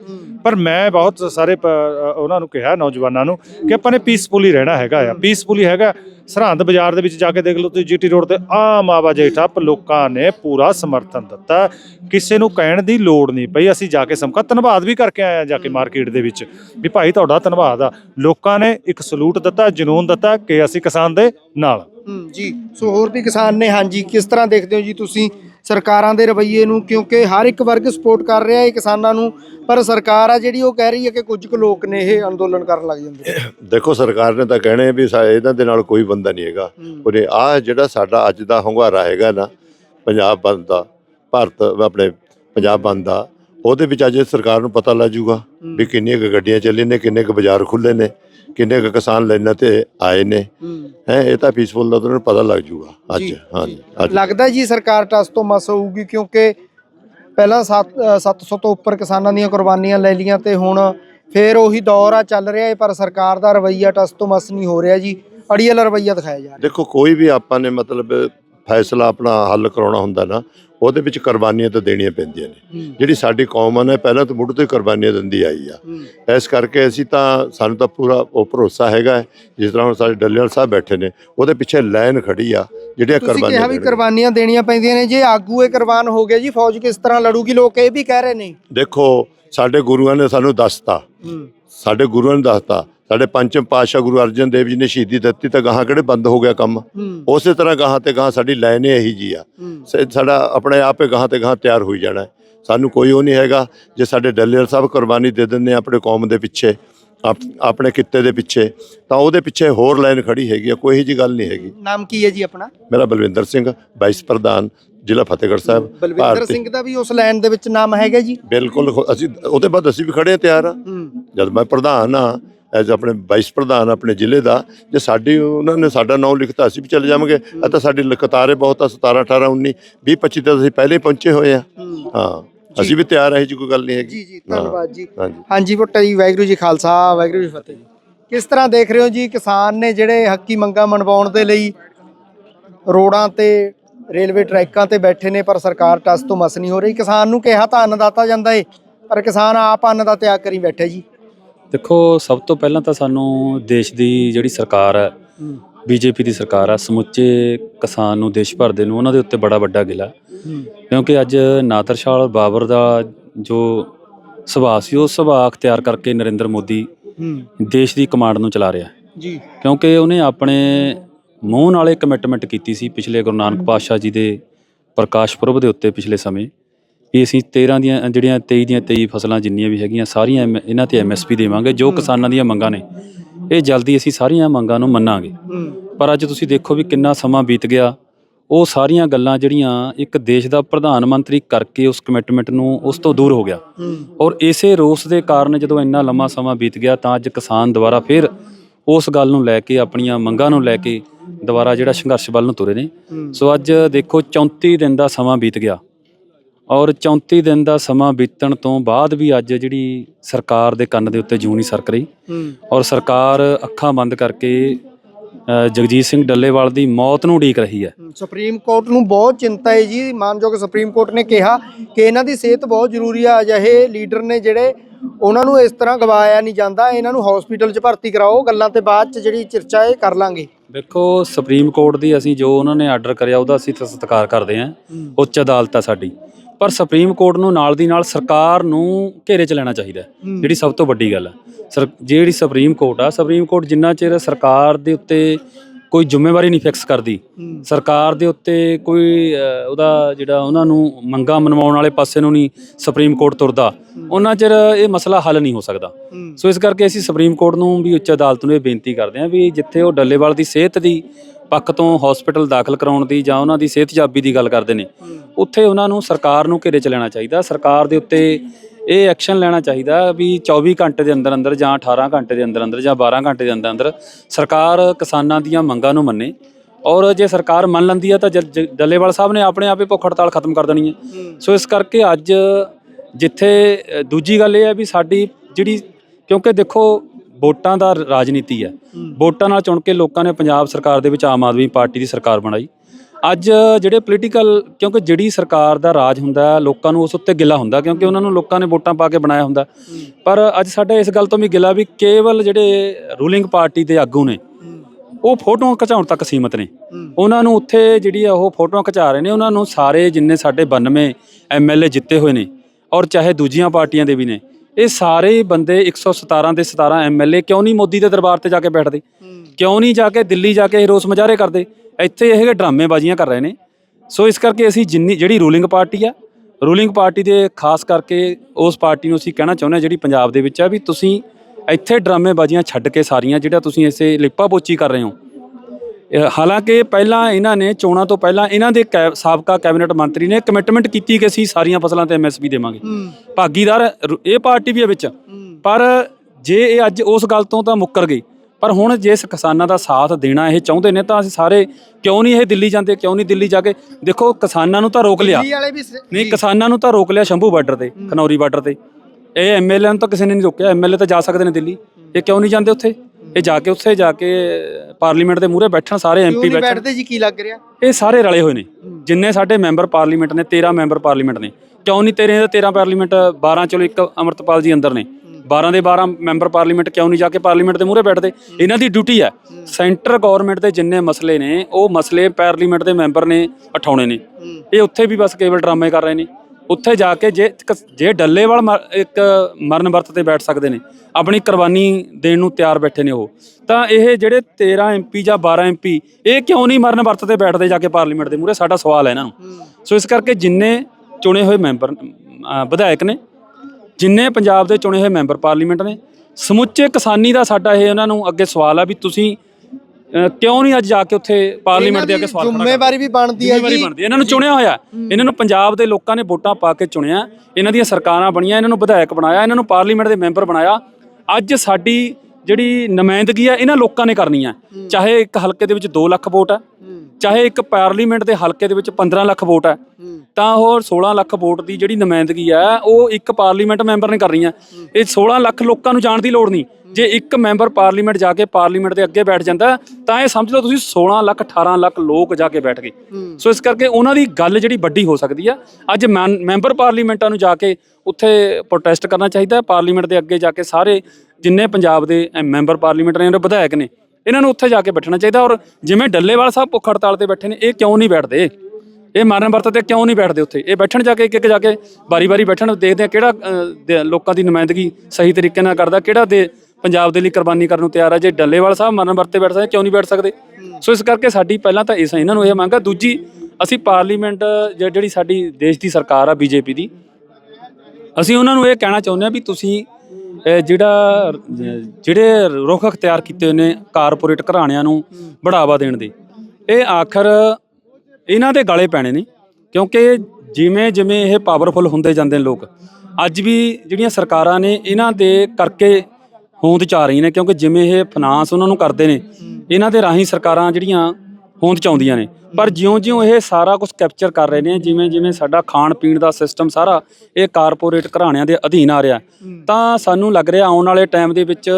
ਪਰ ਮੈਂ ਬਹੁਤ ਸਾਰੇ ਉਹਨਾਂ ਨੂੰ ਕਿਹਾ ਨੌਜਵਾਨਾਂ ਨੂੰ ਕਿ ਆਪਾਂ ਨੇ ਪੀਸਫੁਲੀ ਰਹਿਣਾ ਹੈਗਾ ਆ। ਪੀਸਫੁਲੀ ਹੈਗਾ। ਸਰਹੰਦ ਬਾਜ਼ਾਰ ਦੇ ਵਿੱਚ ਜਾ ਕੇ ਦੇਖ ਲਓ ਤੁਸੀਂ ਜੀਟੀ ਰੋਡ ਤੇ ਆਮ ਆਵਾਜਾਈ ਠੱਪ ਲੋਕਾਂ ਨੇ ਪੂਰਾ ਸਮਰਥਨ ਦਿੱਤਾ। ਕਿਸੇ ਨੂੰ ਕਹਿਣ ਦੀ ਲੋੜ ਨਹੀਂ ਪਈ। ਅਸੀਂ ਜਾ ਕੇ ਸਮਕਾ ਧੰਨਵਾਦ ਵੀ ਕਰਕੇ ਆਏ ਆ ਜਾ ਕੇ ਮਾਰਕੀਟ ਦੇ ਵਿੱਚ ਵੀ ਭਾਈ ਤੁਹਾਡਾ ਧੰਨਵਾਦ ਆ। ਲੋਕਾਂ ਨੇ ਇੱਕ ਸਲੂਟ ਦਿੱਤਾ ਜਨੂਨ ਦਿੱਤਾ ਕਿ ਅਸੀਂ ਕਿਸਾਨ ਦੇ ਨਾਲ। ਹੂੰ ਜੀ। ਸੋ ਹੋਰ ਵੀ ਕਿਸਾਨ ਨੇ ਹਾਂਜੀ ਕਿਸ ਤਰ੍ਹਾਂ ਦੇਖਦੇ ਹੋ ਜੀ ਤੁਸੀਂ ਸਰਕਾਰਾਂ ਦੇ ਰਵੱਈਏ ਨੂੰ? ਕਿਉਂਕਿ ਹਰ ਇੱਕ ਵਰਗ ਸਪੋਰਟ ਕਰ ਰਿਹਾ ਹੈ ਕਿਸਾਨਾਂ ਨੂੰ ਪਰ ਸਰਕਾਰ ਆ ਜਿਹੜੀ ਉਹ ਕਹਿ ਰਹੀ ਹੈ ਕਿ ਕੁਝ ਕੁ ਲੋਕ ਨੇ ਇਹ ਅੰਦੋਲਨ ਕਰਨ ਲੱਗ ਜਾਂਦੇ ਦੇਖੋ ਸਰਕਾਰ ਨੇ ਤਾਂ ਕਹਿਣੇ ਵੀ ਇਹਨਾਂ ਦੇ ਨਾਲ ਕੋਈ ਬੰਦਾ ਨਹੀਂ ਹੈਗਾ। ਉਹਨੇ ਆ ਜਿਹੜਾ ਸਾਡਾ ਅੱਜ ਦਾ ਹੰਗਾਰਾ ਹੈਗਾ ਨਾ ਪੰਜਾਬ ਬੰਦ ਦਾ ਭਾਰਤ ਆਪਣੇ ਪੰਜਾਬ ਬੰਦ ਦਾ ਉਹਦੇ ਵਿੱਚ ਅੱਜ ਸਰਕਾਰ ਨੂੰ ਪਤਾ ਲੱਗ ਜਾਊਗਾ ਵੀ ਕਿੰਨੀਆਂ ਗੱਡੀਆਂ ਚੱਲੀਆਂ ਨੇ ਕਿੰਨੇ ਕੁ ਬਾਜ਼ਾਰ ਖੁੱਲੇ ਨੇ। ਕਿੰਨੇ ਕੁ ਕਿਸਾਨ ਲਾਈਨਾਂ ਤੇ ਆਏ ਨੇ। ਹੈ। ਇਹ ਤਾਂ ਪੀਸਫੁਲ ਦਾ ਉਹਨਾਂ ਨੂੰ ਪਤਾ ਲੱਗ ਜਾਊਗਾ ਅੱਜ ਹਾਂਜੀ ਅੱਜ। ਲੱਗਦਾ ਜੀ ਸਰਕਾਰ ਟਸ ਤੋਂ ਮਸ ਹੋਊਗੀ ਕਿਉਂਕਿ ਪਹਿਲਾਂ 700 ਤੋਂ ਉੱਪਰ ਕਿਸਾਨਾਂ ਦੀਆਂ ਕੁਰਬਾਨੀਆਂ ਲੈ ਲੀਆਂ ਤੇ ਹੁਣ ਫੇਰ ਉਹੀ ਦੌਰ ਆ ਚੱਲ ਰਿਹਾ ਹੈ ਪਰ ਸਰਕਾਰ ਦਾ ਰਵੱਈਆ ਟਸ ਤੋਂ ਮਸ ਨਹੀਂ ਹੋ ਰਿਹਾ ਜੀ। ਅੜੀਅਲ ਰਵੱਈਆ ਦਿਖਾਇਆ ਜਾ ਰਿਹਾ। ਦੇਖੋ ਕੋਈ ਵੀ ਆਪਾਂ ਨੇ ਮਤਲਬ ਫੈਸਲਾ ਆਪਣਾ ਹੱਲ ਕਰਾਉਣਾ ਹੁੰਦਾ ਨਾ ਉਹਦੇ ਵਿੱਚ ਕੁਰਬਾਨੀਆਂ ਤਾਂ ਦੇਣੀਆਂ ਪੈਂਦੀਆਂ ਨੇ। ਜਿਹੜੀ ਸਾਡੀ ਕੌਮ ਆ ਨਾ ਪਹਿਲਾਂ ਤੋਂ ਮੁੱਢ ਤੋਂ ਹੀ ਕੁਰਬਾਨੀਆਂ ਦਿੰਦੀ ਆਈ ਆ। ਇਸ ਕਰਕੇ ਅਸੀਂ ਤਾਂ ਸਾਨੂੰ ਤਾਂ ਪੂਰਾ ਉਹ ਭਰੋਸਾ ਹੈਗਾ। ਜਿਸ ਤਰ੍ਹਾਂ ਹੁਣ ਸਾਡੇ ਡੱਲੇਵਾਲ ਸਾਹਿਬ ਬੈਠੇ ਨੇ ਉਹਦੇ ਪਿੱਛੇ ਲਾਈਨ ਖੜੀ ਆ ਜਿਹੜੀਆਂ ਤੁਸੀਂ ਕੁਰਬਾਨੀਆਂ ਕਿਹਾ ਵੀ। ਕੁਰਬਾਨੀਆਂ ਦੇਣੀਆਂ ਪੈਂਦੀਆਂ ਨੇ ਜੇ ਆਗੂ ਇਹ ਕੁਰਬਾਨ ਹੋ ਗਿਆ ਜੀ ਫੌਜ ਕਿਸ ਤਰ੍ਹਾਂ ਲੜੂਗੀ ਲੋਕ ਇਹ ਵੀ ਕਹਿ ਰਹੇ ਨੇ। ਦੇਖੋ ਸਾਡੇ ਗੁਰੂਆਂ ਨੇ ਸਾਨੂੰ ਦੱਸਤਾ। ਸਾਡੇ ਗੁਰੂਆਂ ਨੇ ਦੱਸਤਾ ਸਾਡੇ ਪੰਚਮ ਪਾਤਸ਼ਾਹ ਗੁਰੂ ਅਰਜਨ ਦੇਵ ਜੀ ਨੇ ਸ਼ਹੀਦੀ ਦਿੱਤੀ ਤਾਂ ਗਾਹਾਂ ਕਿਹੜੇ ਬੰਦ ਹੋ ਗਿਆ ਕੰਮ? ਉਸੇ ਤਰ੍ਹਾਂ ਗਾਹਾਂ ਤੇ ਗਾਹਾਂ ਸਾਡੀ ਲਾਈਨ ਹੀ ਇਹੀ ਜੀ ਆ। ਸਾਡਾ ਆਪਣੇ ਆਪੇ ਗਾਹਾਂ ਤੇ ਗਾਹਾਂ ਤਿਆਰ ਹੋਈ ਜਾਣਾ। ਸਾਨੂੰ ਕੋਈ ਉਹ ਨਹੀਂ ਹੈਗਾ ਜੇ ਸਾਡੇ ਡੱਲੇਵਾਲ ਸਾਹਿਬ ਕੁਰਬਾਨੀ ਦੇ ਦਿੰਦੇ ਆ ਆਪਣੇ ਕੌਮ ਦੇ ਪਿੱਛੇ ਆਪ- ਆਪਣੇ ਕਿੱਤੇ ਦੇ ਪਿੱਛੇ ਤਾਂ ਉਹਦੇ ਪਿੱਛੇ ਹੋਰ ਲਾਈਨ ਖੜੀ ਹੈਗੀ ਆ ਕੋਈ ਜੀ ਗੱਲ ਨਹੀਂ ਹੈਗੀ। ਨਾਮ ਕੀ ਹੈ ਜੀ ਆਪਣਾ? ਮੇਰਾ ਬਲਵਿੰਦਰ ਸਿੰਘ ਵਾਈਸ ਪ੍ਰਧਾਨ ਜ਼ਿਲ੍ਹਾ ਫਤਿਹਗੜ੍ਹ ਸਾਹਿਬ ਬਲਵਿੰਦਰ ਸਿੰਘ ਦਾ ਵੀ ਉਸ ਲਾਈਨ ਦੇ ਵਿੱਚ ਨਾਮ ਹੈਗਾ ਜੀ? ਬਿਲਕੁਲ ਅਸੀਂ ਉਹਦੇ ਬਾਅਦ ਅਸੀਂ ਵੀ ਖੜੇ ਆ ਤਿਆਰ। ਆ ਜਦ ਮੈਂ ਪ੍ਰਧਾਨ ਆ ਐਜ਼ ਆਪਣੇ ਵਾਈਸ ਪ੍ਰਧਾਨ ਆਪਣੇ ਜ਼ਿਲ੍ਹੇ ਦਾ ਜੇ ਸਾਡੀ ਉਹਨਾਂ ਨੇ ਸਾਡਾ ਨਾਮ ਲਿਖਤਾ ਅਸੀਂ ਵੀ ਚਲੇ ਜਾਵਾਂਗੇ। ਆ ਤਾਂ ਸਾਡੀ ਲ- ਕਤਾਰੇ ਬਹੁਤ ਆ 17 18 19 20 25 ਤਾਂ ਅਸੀਂ ਪਹਿਲੇ ਹੀ ਪਹੁੰਚੇ ਹੋਏ ਆ। ਹਾਂ। ਅਸੀਂ ਵੀ ਤਿਆਰ ਆ ਜੀ ਕੋਈ ਗੱਲ ਨਹੀਂ ਹੈਗੀ। ਜੀ ਜੀ ਧੰਨਵਾਦ ਜੀ। ਹਾਂਜੀ। ਪੁੱਟਾ ਜੀ ਵਾਹਿਗੁਰੂ ਜੀ ਖਾਲਸਾ ਵਾਹਿਗੁਰੂ ਜੀ ਫਤਿਹ ਜੀ। ਕਿਸ ਤਰ੍ਹਾਂ ਦੇਖ ਰਹੇ ਹੋ ਜੀ ਕਿਸਾਨ ਨੇ ਜਿਹੜੇ ਹੱਕੀ ਮੰਗਾਂ ਮਨਵਾਉਣ ਦੇ ਲਈ ਰੋਡਾਂ ਤੇ ਰੇਲਵੇ ਟਰੈਕਾਂ ਤੇ ਬੈਠੇ ਨੇ ਪਰ ਸਰਕਾਰ ਟਸ ਤੋਂ ਮਸ ਨਹੀਂ ਹੋ ਰਹੀ। ਕਿਸਾਨ ਨੂੰ ਕਿਹਾ ਤਾਂ ਅੰਨਦਾਤਾ ਜਾਂਦਾ ਏ ਪਰ ਕਿਸਾਨ ਆਪ ਅੰਨ ਦਾ ਤਿਆਗ ਕਰੀ ਬੈਠੇ ਜੀ। ਦੇਖੋ ਸਭ ਤੋਂ ਪਹਿਲਾਂ ਤਾਂ ਸਾਨੂੰ ਦੇਸ਼ ਦੀ ਜਿਹੜੀ ਸਰਕਾਰ ਹੈ ਬੀਜੇਪੀ ਦੀ ਸਰਕਾਰ ਆ ਸਮੁੱਚੇ ਕਿਸਾਨ ਨੂੰ ਦੇਸ਼ ਭਰ ਦੇ ਨੂੰ ਉਹਨਾਂ ਦੇ ਉੱਤੇ ਬੜਾ ਵੱਡਾ ਗਿਲਾ ਕਿਉਂਕਿ ਅੱਜ ਨਾਦਰਸ਼ਾਹ ਬਾਬਰ ਦਾ ਜੋ ਸੁਭਾਅ ਸੀ ਉਹ ਸੁਭਾਅ ਅਖਤਿਆਰ ਕਰਕੇ ਨਰਿੰਦਰ ਮੋਦੀ ਦੇਸ਼ ਦੀ ਕਮਾਂਡ ਨੂੰ ਚਲਾ ਰਿਹਾ ਜੀ। ਕਿਉਂਕਿ ਉਹਨੇ ਆਪਣੇ ਮੂੰਹ ਨਾਲੇ ਕਮਿਟਮੈਂਟ ਕੀਤੀ ਸੀ ਪਿਛਲੇ ਗੁਰੂ ਨਾਨਕ ਪਾਤਸ਼ਾਹ ਜੀ ਦੇ ਪ੍ਰਕਾਸ਼ ਪੁਰਬ ਦੇ ਉੱਤੇ ਪਿਛਲੇ ਸਮੇਂ। ਵੀ ਅਸੀਂ 13 ਦੀਆਂ ਜਿਹੜੀਆਂ 23 ਦੀਆਂ 23 ਫਸਲਾਂ ਜਿੰਨੀਆਂ ਵੀ ਹੈਗੀਆਂ ਸਾਰੀਆਂ ਐਮ- ਇਹਨਾਂ ਤੇ ਐਮਐਸਪੀ ਦੇਵਾਂਗੇ ਜੋ ਕਿਸਾਨਾਂ ਦੀਆਂ ਮੰਗਾਂ ਨੇ। ਇਹ ਜਲਦੀ ਅਸੀਂ ਸਾਰੀਆਂ ਮੰਗਾਂ ਨੂੰ ਮੰਨਾਂਗੇ। ਪਰ ਅੱਜ ਤੁਸੀਂ ਦੇਖੋ ਵੀ ਕਿੰਨਾ ਸਮਾਂ ਬੀਤ ਗਿਆ। ਉਹ ਸਾਰੀਆਂ ਗੱਲਾਂ ਜਿਹੜੀਆਂ ਇੱਕ ਦੇਸ਼ ਦਾ ਪ੍ਰਧਾਨ ਮੰਤਰੀ ਕਰਕੇ ਉਸ ਕਮਿਟਮੈਂਟ ਨੂੰ ਉਸ ਤੋਂ ਦੂਰ ਹੋ ਗਿਆ। ਔਰ ਇਸੇ ਰੋਸ ਦੇ ਕਾਰਨ ਜਦੋਂ ਇੰਨਾ ਲੰਮਾ ਸਮਾਂ ਬੀਤ ਗਿਆ ਤਾਂ ਅੱਜ ਕਿਸਾਨ ਦੁਬਾਰਾ ਫਿਰ ਉਸ ਗੱਲ ਨੂੰ ਲੈ ਕੇ ਆਪਣੀਆਂ ਮੰਗਾਂ ਨੂੰ ਲੈ ਕੇ ਦੁਬਾਰਾ ਜਿਹੜਾ ਸੰਘਰਸ਼ ਵੱਲ ਨੂੰ ਤੁਰੇ ਨੇ। ਸੋ ਅੱਜ ਦੇਖੋ 34 ਦਿਨ ਦਾ ਸਮਾਂ ਬੀਤ ਗਿਆ। ਔਰ 34 ਦਿਨ ਦਾ ਸਮਾਂ ਬੀਤਣ ਤੋਂ ਬਾਅਦ ਵੀ ਅੱਜ ਜਿਹੜੀ ਸਰਕਾਰ ਦੇ ਕੰਨ ਦੇ ਉੱਤੇ ਜੂੰ ਨਹੀਂ ਸਰਕ ਰਹੀ। ਔਰ ਸਰਕਾਰ ਅੱਖਾਂ ਬੰਦ ਕਰਕੇ ਜਗਜੀਤ ਸਿੰਘ ਡੱਲੇਵਾਲ ਦੀ ਮੌਤ ਨੂੰ ਉਡੀਕ ਰਹੀ ਹੈ। ਸੁਪਰੀਮ ਕੋਰਟ ਨੂੰ ਬਹੁਤ ਚਿੰਤਾ ਹੈ ਜੀ। ਮਾਨਯੋਗ ਸੁਪਰੀਮ ਕੋਰਟ ਨੇ ਕਿਹਾ ਕਿ ਇਹਨਾਂ ਦੀ ਸਿਹਤ ਬਹੁਤ ਜ਼ਰੂਰੀ ਆ। ਅਜਿਹੇ ਲੀਡਰ ਨੇ ਜਿਹੜੇ ਉਹਨਾਂ ਨੂੰ ਇਸ ਤਰ੍ਹਾਂ ਗਵਾਇਆ ਨਹੀਂ ਜਾਂਦਾ। ਇਹਨਾਂ ਨੂੰ ਹਸਪੀਟਲ 'ਚ ਭਰਤੀ ਕਰਾਓ। ਗੱਲਾਂ ਤੇ ਬਾਅਦ 'ਚ ਜਿਹੜੀ ਚਰਚਾ ਇਹ ਕਰ ਲਾਂਗੇ। ਦੇਖੋ ਸੁਪਰੀਮ ਕੋਰਟ ਦੀ ਅਸੀਂ ਜੋ ਉਹਨਾਂ ਨੇ ਆਰਡਰ ਕਰਿਆ ਉਹਦਾ ਅਸੀਂ ਸਤਿਕਾਰ ਕਰਦੇ ਹਾਂ। ਉੱਚ ਅਦਾਲਤ ਆ ਸਾਡੀ। ਪਰ ਸੁਪਰੀਮ ਕੋਰਟ ਨੂੰ ਨਾਲ ਦੀ ਨਾਲ ਸਰਕਾਰ ਨੂੰ ਘੇਰੇ 'ਚ ਲੈਣਾ ਚਾਹੀਦਾ ਹੈ, ਜਿਹੜੀ ਸਭ ਤੋਂ ਵੱਡੀ ਗੱਲ ਹੈ। ਸਰ ਜਿਹੜੀ ਸੁਪਰੀਮ ਕੋਰਟ ਆ ਸੁਪਰੀਮ ਕੋਰਟ ਜਿੰਨਾ ਚਿਰ ਸਰਕਾਰ ਦੇ ਉੱਤੇ ਕੋਈ ਜ਼ਿੰਮੇਵਾਰੀ ਨਹੀਂ ਫਿਕਸ ਕਰਦੀ ਸਰਕਾਰ ਦੇ ਉੱਤੇ ਕੋਈ ਅ, ਉਹਦਾ ਜਿਹੜਾ ਉਹਨਾਂ ਨੂੰ ਮੰਗਾ ਮਨਵਾਉਣ ਵਾਲੇ ਪਾਸੇ ਨੂੰ ਨਹੀਂ ਸੁਪਰੀਮ ਕੋਰਟ ਤੁਰਦਾ ਉਹਨਾਂ ਚਿਰ ਇਹ ਮਸਲਾ ਹੱਲ ਨਹੀਂ ਹੋ ਸਕਦਾ। ਸੋ ਇਸ ਕਰਕੇ ਅਸੀਂ ਸੁਪਰੀਮ ਕੋਰਟ ਨੂੰ ਵੀ ਉੱਚ ਅਦਾਲਤ ਨੂੰ ਇਹ ਬੇਨਤੀ ਕਰਦੇ ਹਾਂ ਵੀ ਜਿੱਥੇ ਉਹ ਡੱਲੇਵਾਲ ਦੀ ਸਿਹਤ ਦੀ ਪੱਖ ਤੋਂ ਹਸਪੀਟਲ ਦਾਖਲ ਕਰਾਉਣ ਦੀ ਜਾਂ ਉਹਨਾਂ ਦੀ ਸਿਹਤਯਾਬੀ ਦੀ ਗੱਲ ਕਰਦੇ ਨੇ, ਉੱਥੇ ਉਹਨਾਂ ਨੂੰ ਸਰਕਾਰ ਨੂੰ ਘੇਰੇ ਚ ਲੈਣਾ ਚਾਹੀਦਾ। ਸਰਕਾਰ ਦੇ ਉੱਤੇ ਇਹ ਐਕਸ਼ਨ ਲੈਣਾ ਚਾਹੀਦਾ ਵੀ 24 ਘੰਟੇ ਦੇ ਅੰਦਰ ਅੰਦਰ ਜਾਂ 18 ਘੰਟੇ ਦੇ ਅੰਦਰ ਅੰਦਰ ਜਾਂ 12 ਘੰਟੇ ਦੇ ਅੰਦਰ ਅੰਦਰ ਸਰਕਾਰ ਕਿਸਾਨਾਂ ਦੀਆਂ ਮੰਗਾਂ ਨੂੰ ਮੰਨੇ। ਔਰ ਜੇ ਸਰਕਾਰ ਮੰਨ ਲੈਂਦੀ ਹੈ ਤਾਂ ਜ- ਡੱਲੇਵਾਲ ਸਾਹਿਬ ਨੇ ਆਪਣੇ ਆਪੇ ਭੁੱਖ ਹੜਤਾਲ ਖਤਮ ਕਰ ਦੇਣੀ ਹੈ ਸੋ ਇਸ ਕਰਕੇ ਅੱਜ ਜਿੱਥੇ ਦੂਜੀ ਗੱਲ ਇਹ ਹੈ ਵੀ ਸਾਡੀ ਜਿਹੜੀ, ਕਿਉਂਕਿ ਦੇਖੋ ਵੋਟਾਂ ਦਾ ਰਾਜਨੀਤੀ ਹੈ। ਵੋਟਾਂ ਨਾਲ ਚੁਣ ਕੇ ਲੋਕਾਂ ਨੇ ਪੰਜਾਬ ਸਰਕਾਰ ਦੇ ਵਿੱਚ ਆਮ ਆਦਮੀ ਪਾਰਟੀ ਦੀ ਸਰਕਾਰ ਬਣਾਈ। ਅੱਜ ਜਿਹੜੇ ਪੋਲੀਟੀਕਲ ਕਿਉਂਕਿ ਜਿਹੜੀ ਸਰਕਾਰ ਦਾ ਰਾਜ ਹੁੰਦਾ ਲੋਕਾਂ ਨੂੰ ਉਸ ਉੱਤੇ ਗਿਲਾ ਹੁੰਦਾ ਕਿਉਂਕਿ ਉਹਨਾਂ ਨੂੰ ਲੋਕਾਂ ਨੇ ਵੋਟਾਂ ਪਾ ਕੇ ਬਣਾਇਆ ਹੁੰਦਾ ਪਰ ਅੱਜ ਸਾਡਾ ਇਸ ਗੱਲ ਤੋਂ ਵੀ ਗਿਲਾ ਵੀ ਕੇਵਲ ਜਿਹੜੇ ਰੂਲਿੰਗ ਪਾਰਟੀ ਦੇ ਆਗੂ ਨੇ ਉਹ ਫੋਟੋਆਂ ਖਿਚਾਉਣ ਤੱਕ ਸੀਮਤ ਨੇ। ਉਹਨਾਂ ਨੂੰ ਉੱਥੇ ਜਿਹੜੀ ਆ ਉਹ ਫੋਟੋਆਂ ਖਿਚਾ ਰਹੇ ਨੇ ਉਹਨਾਂ ਨੂੰ ਸਾਰੇ ਜਿੰਨੇ ਸਾਡੇ 92 ਐਮਐਲਏ ਜਿੱਤੇ ਹੋਏ ਨੇ ਔਰ ਚਾਹੇ ਦੂਜੀਆਂ ਪਾਰਟੀਆਂ ਦੇ ਵੀ ਨੇ ਇਹ ਸਾਰੇ ਹੀ ਬੰਦੇ 117 ਦੇ 17 ਐਮਐਲਏ ਕਿਉਂ ਨਹੀਂ ਮੋਦੀ ਦੇ ਦਰਬਾਰ ਤੇ ਜਾ ਕੇ ਬੈਠਦੇ? ਕਿਉਂ ਨਹੀਂ ਜਾ ਕੇ ਦਿੱਲੀ ਜਾ ਕੇ ਇਹ ਰੋਸ ਮੁਜ਼ਾਹਰੇ ਕਰਦੇ? ਇੱਥੇ ਇਹ ਡਰਾਮੇਬਾਜ਼ੀਆਂ ਕਰ ਰਹੇ ਨੇ। ਸੋ ਇਸ ਕਰਕੇ ਅਸੀਂ ਜਿੰਨੀ, ਜਿਹੜੀ ਰੂਲਿੰਗ ਪਾਰਟੀ ਆ, ਰੂਲਿੰਗ ਪਾਰਟੀ ਦੇ ਖਾਸ ਕਰਕੇ ਉਸ ਪਾਰਟੀ ਨੂੰ ਅਸੀਂ ਕਹਿਣਾ ਚਾਹੁੰਦੇ ਹਾਂ ਜਿਹੜੀ ਪੰਜਾਬ ਦੇ ਵਿੱਚ ਆ ਵੀ ਤੁਸੀਂ ਇੱਥੇ ਡਰਾਮੇਬਾਜ਼ੀਆਂ ਛੱਡ ਕੇ ਸਾਰੀਆਂ ਜਿਹੜਾ ਤੁਸੀਂ ਇਸੇ ਲਿਪਾ ਪੋਚੀ ਕਰ ਰਹੇ ਹੋ ਹਾਲਾਂਕਿ ਪਹਿਲਾਂ ਇਹਨਾਂ ਨੇ ਚੋਣਾਂ ਤੋਂ ਪਹਿਲਾਂ ਇਹਨਾਂ ਦੇ ਕੈ- ਸਾਬਕਾ ਕੈਬਨਿਟ ਮੰਤਰੀ ਨੇ ਕਮਿਟਮੈਂਟ ਕੀਤੀ ਕਿ ਅਸੀਂ ਸਾਰੀਆਂ ਫਸਲਾਂ ਤੇ ਐਮਐਸਪੀ ਦੇਵਾਂਗੇ। ਭਾਗੀਦਾਰ ਰ- ਇਹ ਪਾਰਟੀ ਵੀ ਹੈ ਵਿੱਚ। ਪਰ ਜੇ ਇਹ ਅੱਜ ਉਸ ਗੱਲ ਤੋਂ ਤਾਂ ਮੁੱਕਰ ਗਈ। ਪਰ ਹੁਣ ਜੇ ਇਸ ਕਿਸਾਨਾਂ ਦਾ ਸਾਥ ਦੇਣਾ ਇਹ ਚਾਹੁੰਦੇ ਨੇ ਤਾਂ ਅਸੀਂ ਸਾਰੇ ਕਿਉਂ ਨਹੀਂ ਇਹ ਦਿੱਲੀ ਜਾਂਦੇ ਕਿਉਂ ਨਹੀਂ ਦਿੱਲੀ ਜਾ ਕੇ? ਦੇਖੋ ਕਿਸਾਨਾਂ ਨੂੰ ਤਾਂ ਰੋਕ ਲਿਆ। ਦਿੱਲੀ ਵਾਲੇ ਵੀ ਸ- ਨਹੀਂ ਕਿਸਾਨਾਂ ਨੂੰ ਤਾਂ ਰੋਕ ਲਿਆ ਸ਼ੰਭੂ ਬਾਰਡਰ ਤੇ ਖਨੌਰੀ ਬਾਰਡਰ ਤੇ। ਇਹ ਐਮਐਲਏ ਨੂੰ ਤਾਂ ਕਿਸੇ ਨੇ ਨਹੀਂ ਰੋਕਿਆ। ਐਮਐਲਏ ਤਾਂ ਜਾ ਸਕਦੇ ਨੇ ਦਿੱਲੀ। ਇਹ ਕਿਉਂ ਨਹੀਂ ਜਾਂਦੇ ਉੱਥੇ? ਇਹ ਜਾ ਕੇ ਉੱਥੇ ਜਾ ਕੇ ਪਾਰਲੀਮੈਂਟ ਦੇ ਮੂਹਰੇ ਬੈਠਣ ਸਾਰੇ ਐਮਪੀ ਬੈਠਣ। ਬੈਠਦੇ ਜੀ? ਕੀ ਲੱਗ ਰਿਹਾ? ਇਹ ਸਾਰੇ ਰਲੇ ਹੋਏ ਨੇ। ਜਿੰਨੇ ਸਾਡੇ ਮੈਂਬਰ ਪਾਰਲੀਮੈਂਟ ਨੇ 13 ਮੈਂਬਰ ਪਾਰਲੀਮੈਂਟ ਨੇ। ਕਿਉਂ ਨਹੀਂ 13 ਦੇ 13 ਪਾਰਲੀਮੈਂਟ? 12 ਚਲੋ ਇੱਕ ਅਮਰਤਪਾਲ ਜੀ ਅੰਦਰ ਨੇ। 12 ਦੇ 12 ਮੈਂਬਰ ਪਾਰਲੀਮੈਂਟ ਕਿਉਂ ਨਹੀਂ ਜਾ ਕੇ ਪਾਰਲੀਮੈਂਟ ਦੇ ਮੂਹਰੇ ਬੈਠਦੇ? ਇਹਨਾਂ ਦੀ ਡਿਊਟੀ ਹੈ। ਸੈਂਟਰ ਗਵਰਨਮੈਂਟ ਦੇ ਜਿੰਨੇ ਮਸਲੇ ਨੇ ਉਹ ਮਸਲੇ ਪਾਰਲੀਮੈਂਟ ਦੇ ਮੈਂਬਰ ਨੇ ਉਠਾਉਣੇ ਨੇ। ਇਹ ਉੱਥੇ ਵੀ ਬਸ ਕੇਵਲ ਡਰਾਮੇ ਕਰ ਰਹੇ ਨੇ। ਉੱਥੇ ਜਾ ਕੇ ਜੇ ਕ- ਜੇ ਡੱਲੇਵਾਲ ਮ- ਇੱਕ ਮਰਨ ਵਰਤ ਤੇ ਬੈਠ ਸਕਦੇ ਨੇ ਆਪਣੀ ਕੁਰਬਾਨੀ ਦੇਣ ਨੂੰ ਤਿਆਰ ਬੈਠੇ ਨੇ ਉਹ। ਤਾਂ ਇਹ ਜਿਹੜੇ 13 ਐਮਪੀ ਜਾਂ 12 ਐਮਪੀ ਇਹ ਕਿਉਂ ਨਹੀਂ ਮਰਨ ਵਰਤ ਤੇ ਬੈਠਦੇ ਜਾ ਕੇ ਪਾਰਲੀਮੈਂਟ ਦੇ ਮੂਹਰੇ? ਸਾਡਾ ਸਵਾਲ ਹੈ ਇਹਨਾਂ ਨੂੰ। ਸੋ ਇਸ ਕਰਕੇ ਜਿੰਨੇ ਚੁਣੇ ਹੋਏ ਮੈਂਬਰ ਅ, ਵਿਧਾਇਕ ਨੇ ਜਿੰਨੇ ਪੰਜਾਬ ਦੇ ਚੁਣੇ ਹੋਏ ਮੈਂਬਰ ਪਾਰਲੀਮੈਂਟ ਨੇ ਸਮੁੱਚੇ ਕਿਸਾਨੀ ਦਾ ਸਾਡਾ ਇਹ ਉਹਨਾਂ ਨੂੰ ਅੱਗੇ ਸਵਾਲ ਆ ਵੀ ਤੁਸੀਂ ਕਿਉਂ ਨਹੀਂ ਅੱਜ ਜਾ ਕੇ ਉੱਥੇ ਪਾਰਲੀਮੈਂਟ ਦੇ ਅੱਗੇ ਸਵਾਲ ਖੜਾ? ਜ਼ਿੰਮੇਵਾਰੀ ਵੀ ਬਣਦੀ ਹੈ ਜੀ ਬਣਦੀ। ਇਹਨਾਂ ਨੂੰ ਚੁਣਿਆ ਹੋਇਆ ਇਹਨਾਂ ਨੂੰ ਪੰਜਾਬ ਦੇ ਲੋਕਾਂ ਨੇ ਵੋਟਾਂ ਪਾ ਕੇ ਚੁਣਿਆ ਇਹਨਾਂ ਦੀਆਂ ਸਰਕਾਰਾਂ ਬਣੀਆਂ ਇਹਨਾਂ ਨੂੰ ਵਿਧਾਇਕ ਬਣਾਇਆ ਇਹਨਾਂ ਨੂੰ ਪਾਰਲੀਮੈਂਟ ਦੇ ਮੈਂਬਰ ਬਣਾਇਆ। ਅੱਜ ਸਾਡੀ ਜਿਹੜੀ ਨੁਮਾਇੰਦਗੀ ਆ ਇਹਨਾਂ ਲੋਕਾਂ ਨੇ ਕਰਨੀ ਆ ਚਾਹੇ ਇੱਕ ਹਲਕੇ ਦੇ ਵਿੱਚ 2 ਲੱਖ ਵੋਟ ਆ ਚਾਹੇ ਇੱਕ ਪਾਰਲੀਮੈਂਟ ਦੇ ਹਲਕੇ ਦੇ ਵਿੱਚ 15 ਲੱਖ ਵੋਟ ਆ ਤਾਂ ਉਹ 16 ਲੱਖ ਵੋਟ ਦੀ ਜਿਹੜੀ ਨੁਮਾਇੰਦਗੀ ਆ ਉਹ ਇੱਕ ਪਾਰਲੀਮੈਂਟ ਮੈਂਬਰ ਨੇ ਕਰਨੀ ਆ ਇਹ 16 ਲੱਖ ਲੋਕਾਂ ਨੂੰ ਜਾਣ ਦੀ ਲੋੜ ਨਹੀਂ। ਜੇ ਇੱਕ ਮੈਂਬਰ ਪਾਰਲੀਮੈਂਟ ਜਾ ਕੇ ਪਾਰਲੀਮੈਂਟ ਦੇ ਅੱਗੇ ਬੈਠ ਜਾਂਦਾ ਤਾਂ ਇਹ ਸਮਝ ਲਓ ਤੁਸੀਂ 16 ਲੱਖ 18 ਲੱਖ ਲੋਕ ਜਾ ਕੇ ਬੈਠ ਗਏ। ਸੋ ਇਸ ਕਰਕੇ ਉਹਨਾਂ ਦੀ ਗੱਲ ਜਿਹੜੀ ਵੱਡੀ ਹੋ ਸਕਦੀ ਆ ਅੱਜ ਮੈਂਬਰ ਪਾਰਲੀਮੈਂਟਾਂ ਨੂੰ ਜਾ ਕੇ ਉੱਥੇ ਪ੍ਰੋਟੈਸਟ ਕਰਨਾ ਚਾਹੀਦਾ ਹੈ। ਪਾਰਲੀਮੈਂਟ ਦੇ ਅੱਗੇ ਜਾ ਕੇ ਸਾਰੇ ਜਿੰਨੇ ਪੰਜਾਬ ਦੇ ਮੈਂਬਰ ਪਾਰਲੀਮੈਂਟ ਨੇ ਜਿਹੜੇ ਵਿਧਾਇਕ ਨੇ ਇਹਨਾਂ ਨੂੰ ਉੱਥੇ ਜਾ ਕੇ ਬੈਠਣਾ ਚਾਹੀਦਾ ਔਰ ਜਿਵੇਂ ਡੱਲੇਵਾਲ ਸਾਹਿਬ ਭੁੱਖ ਹੜਤਾਲ ਤੇ ਬੈਠੇ ਨੇ, ਇਹ ਕਿਉਂ ਨਹੀਂ ਬੈਠਦੇ? ਇਹ ਮਾਰਨ ਵਰਤ ਤੇ ਕਿਉਂ ਨਹੀਂ ਬੈਠਦੇ ਉੱਥੇ? ਇਹ ਬੈਠਣ ਜਾ ਕੇ ਇੱਕ ਇੱਕ ਜਾ ਕੇ ਬਾਰੀ-ਬਾਰੀ ਬੈਠਣ, ਦੇਖਦੇ ਆ ਕਿਹੜਾ ਦੇ- ਲੋਕਾਂ ਦੀ ਨੁਮਾਇੰਦਗੀ ਸਹੀ ਤਰੀਕੇ ਨਾਲ ਕਰਦਾ, ਕਿਹੜਾ ਦੇ ਪੰਜਾਬ ਦੇ ਲਈ ਕੁਰਬਾਨੀ ਕਰਨ ਨੂੰ ਤਿਆਰ ਹੈ ਜੇ ਡੱਲੇਵਾਲ ਸਾਹਿਬ ਮਰਨ ਵਰਤੇ ਬੈਠ ਸਕਦੇ ਕਿਉਂ ਨਹੀਂ ਬੈਠ ਸਕਦੇ? ਸੋ ਇਸ ਕਰਕੇ ਸਾਡੀ ਪਹਿਲਾਂ ਤਾਂ ਇਸ ਇਹਨਾਂ ਨੂੰ ਇਹ ਮੰਗ ਆ, ਦੂਜੀ, ਅਸੀਂ ਪਾਰਲੀਮੈਂਟ ਜ- ਜਿਹੜੀ ਸਾਡੀ ਦੇਸ਼ ਦੀ ਸਰਕਾਰ ਆ, ਬੀਜੇਪੀ ਦੀ, ਅਸੀਂ ਉਹਨਾਂ ਨੂੰ ਇਹ ਕਹਿਣਾ ਚਾਹੁੰਦੇ ਆ ਵੀ ਤੁਸੀਂ ਇਹ ਜਿਹੜਾ ਅਹ, ਜਿਹੜੇ ਰੁਖ ਅਖਤਿਆਰ ਕੀਤੇ ਹੋਏ ਨੇ ਕਾਰਪੋਰੇਟ ਘਰਾਣਿਆਂ ਨੂੰ ਬੜਾਵਾ ਦੇਣ ਦੇ ਇਹ ਆਖਰ ਇਹਨਾਂ ਦੇ ਗਲੇ ਪੈਣੇ ਨੇ ਕਿਉਂਕਿ ਜਿਵੇਂ ਜਿਵੇਂ ਇਹ ਪਾਵਰਫੁਲ ਹੁੰਦੇ ਜਾਂਦੇ ਨੇ ਲੋਕ ਅੱਜ ਵੀ ਜਿਹੜੀਆਂ ਸਰਕਾਰਾਂ ਨੇ ਇਹਨਾਂ ਦੇ ਕਰਕੇ ਹੋਂਦ ਚ ਆ ਰਹੀਆਂ ਨੇ ਕਿਉਂਕਿ ਜਿਵੇਂ ਇਹ ਫਾਈਨਾਂਸ ਉਹਨਾਂ ਨੂੰ ਕਰਦੇ ਨੇ ਇਹਨਾਂ ਦੇ ਰਾਹੀਂ ਸਰਕਾਰਾਂ ਜਿਹੜੀਆਂ ਹੋਂਦ ਚ ਆਉਂਦੀਆਂ ਨੇ। ਪਰ ਜਿਉਂ-ਜਿਉਂ ਇਹ ਸਾਰਾ ਕੁਝ ਕੈਪਚਰ ਕਰ ਰਹੇ ਨੇ ਜਿਵੇਂ ਜਿਵੇਂ ਸਾਡਾ ਖਾਣ ਪੀਣ ਦਾ ਸਿਸਟਮ ਸਾਰਾ ਇਹ ਕਾਰਪੋਰੇਟ ਘਰਾਣਿਆਂ ਦੇ ਅਧੀਨ ਆ ਰਿਹਾ ਤਾਂ ਸਾਨੂੰ ਲੱਗ ਰਿਹਾ ਆਉਣ ਵਾਲੇ ਟਾਈਮ ਦੇ ਵਿੱਚ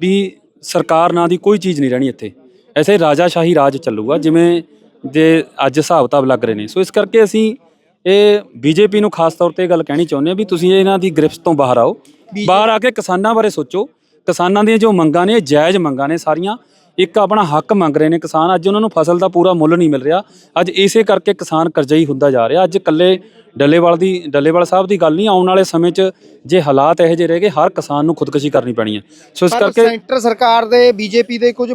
ਵੀ ਸਰਕਾਰ ਨਾਂ ਦੀ ਕੋਈ ਚੀਜ਼ ਨਹੀਂ ਰਹਿਣੀ ਇੱਥੇ। ਐਸੇ ਰਾਜਾਸ਼ਾਹੀ ਰਾਜ ਚੱਲੂਗਾ ਜਿਵੇਂ ਦੇ ਅੱਜ ਹਿਸਾਬ ਕਿਤਾਬ ਲੱਗ ਰਹੇ ਨੇ। ਸੋ ਇਸ ਕਰਕੇ ਅਸੀਂ ਇਹ ਬੀਜੇਪੀ ਨੂੰ ਖਾਸ ਤੌਰ ਤੇ ਇਹ ਗੱਲ ਕਹਿਣੀ ਚਾਹੁੰਦੇ ਹਾਂ ਵੀ ਤੁਸੀਂ ਇਹਨਾਂ ਦੀ ਗ੍ਰਿਫਤ ਤੋਂ ਬਾਹਰ ਆਓ। ਬਾਹਰ ਆ ਕੇ ਕਿਸਾਨਾਂ ਬਾਰੇ ਸੋਚੋ। ਕਿਸਾਨਾਂ ਦੀਆਂ ਜੋ ਮੰਗਾਂ ਨੇ ਜਾਇਜ਼ ਮੰਗਾਂ ਨੇ ਸਾਰੀਆਂ। ਇੱਕ ਆਪਣਾ ਹੱਕ ਮੰਗ ਰਹੇ ਨੇ ਕਿਸਾਨ। ਅੱਜ ਉਹਨਾਂ ਨੂੰ ਫਸਲ ਦਾ ਪੂਰਾ ਮੁੱਲ ਨਹੀਂ ਮਿਲ ਰਿਹਾ। ਅੱਜ ਇਸੇ ਕਰਕੇ ਕਿਸਾਨ ਕਰਜ਼ਈ ਹੁੰਦਾ ਜਾ ਰਿਹਾ। ਅੱਜ ਇਕੱਲੇ ਡੱਲੇਵਾਲ ਦੀ ਡੱਲੇਵਾਲ ਸਾਹਿਬ ਦੀ ਗੱਲ ਨਹੀਂ ਆਉਣ ਵਾਲੇ ਸਮੇਂ 'ਚ ਜੇ ਹਾਲਾਤ ਇਹੋ ਜਿਹੇ ਰਹੇਗੇ ਹਰ ਕਿਸਾਨ ਨੂੰ ਖੁਦਕੁਸ਼ੀ ਕਰਨੀ ਪੈਣੀ ਹੈ। ਸੋ ਇਸ ਪਰ ਕਰਕੇ ਸੈਂਟਰ ਸਰਕਾਰ ਦੇ ਬੀਜੇਪੀ ਦੇ ਕੁਝ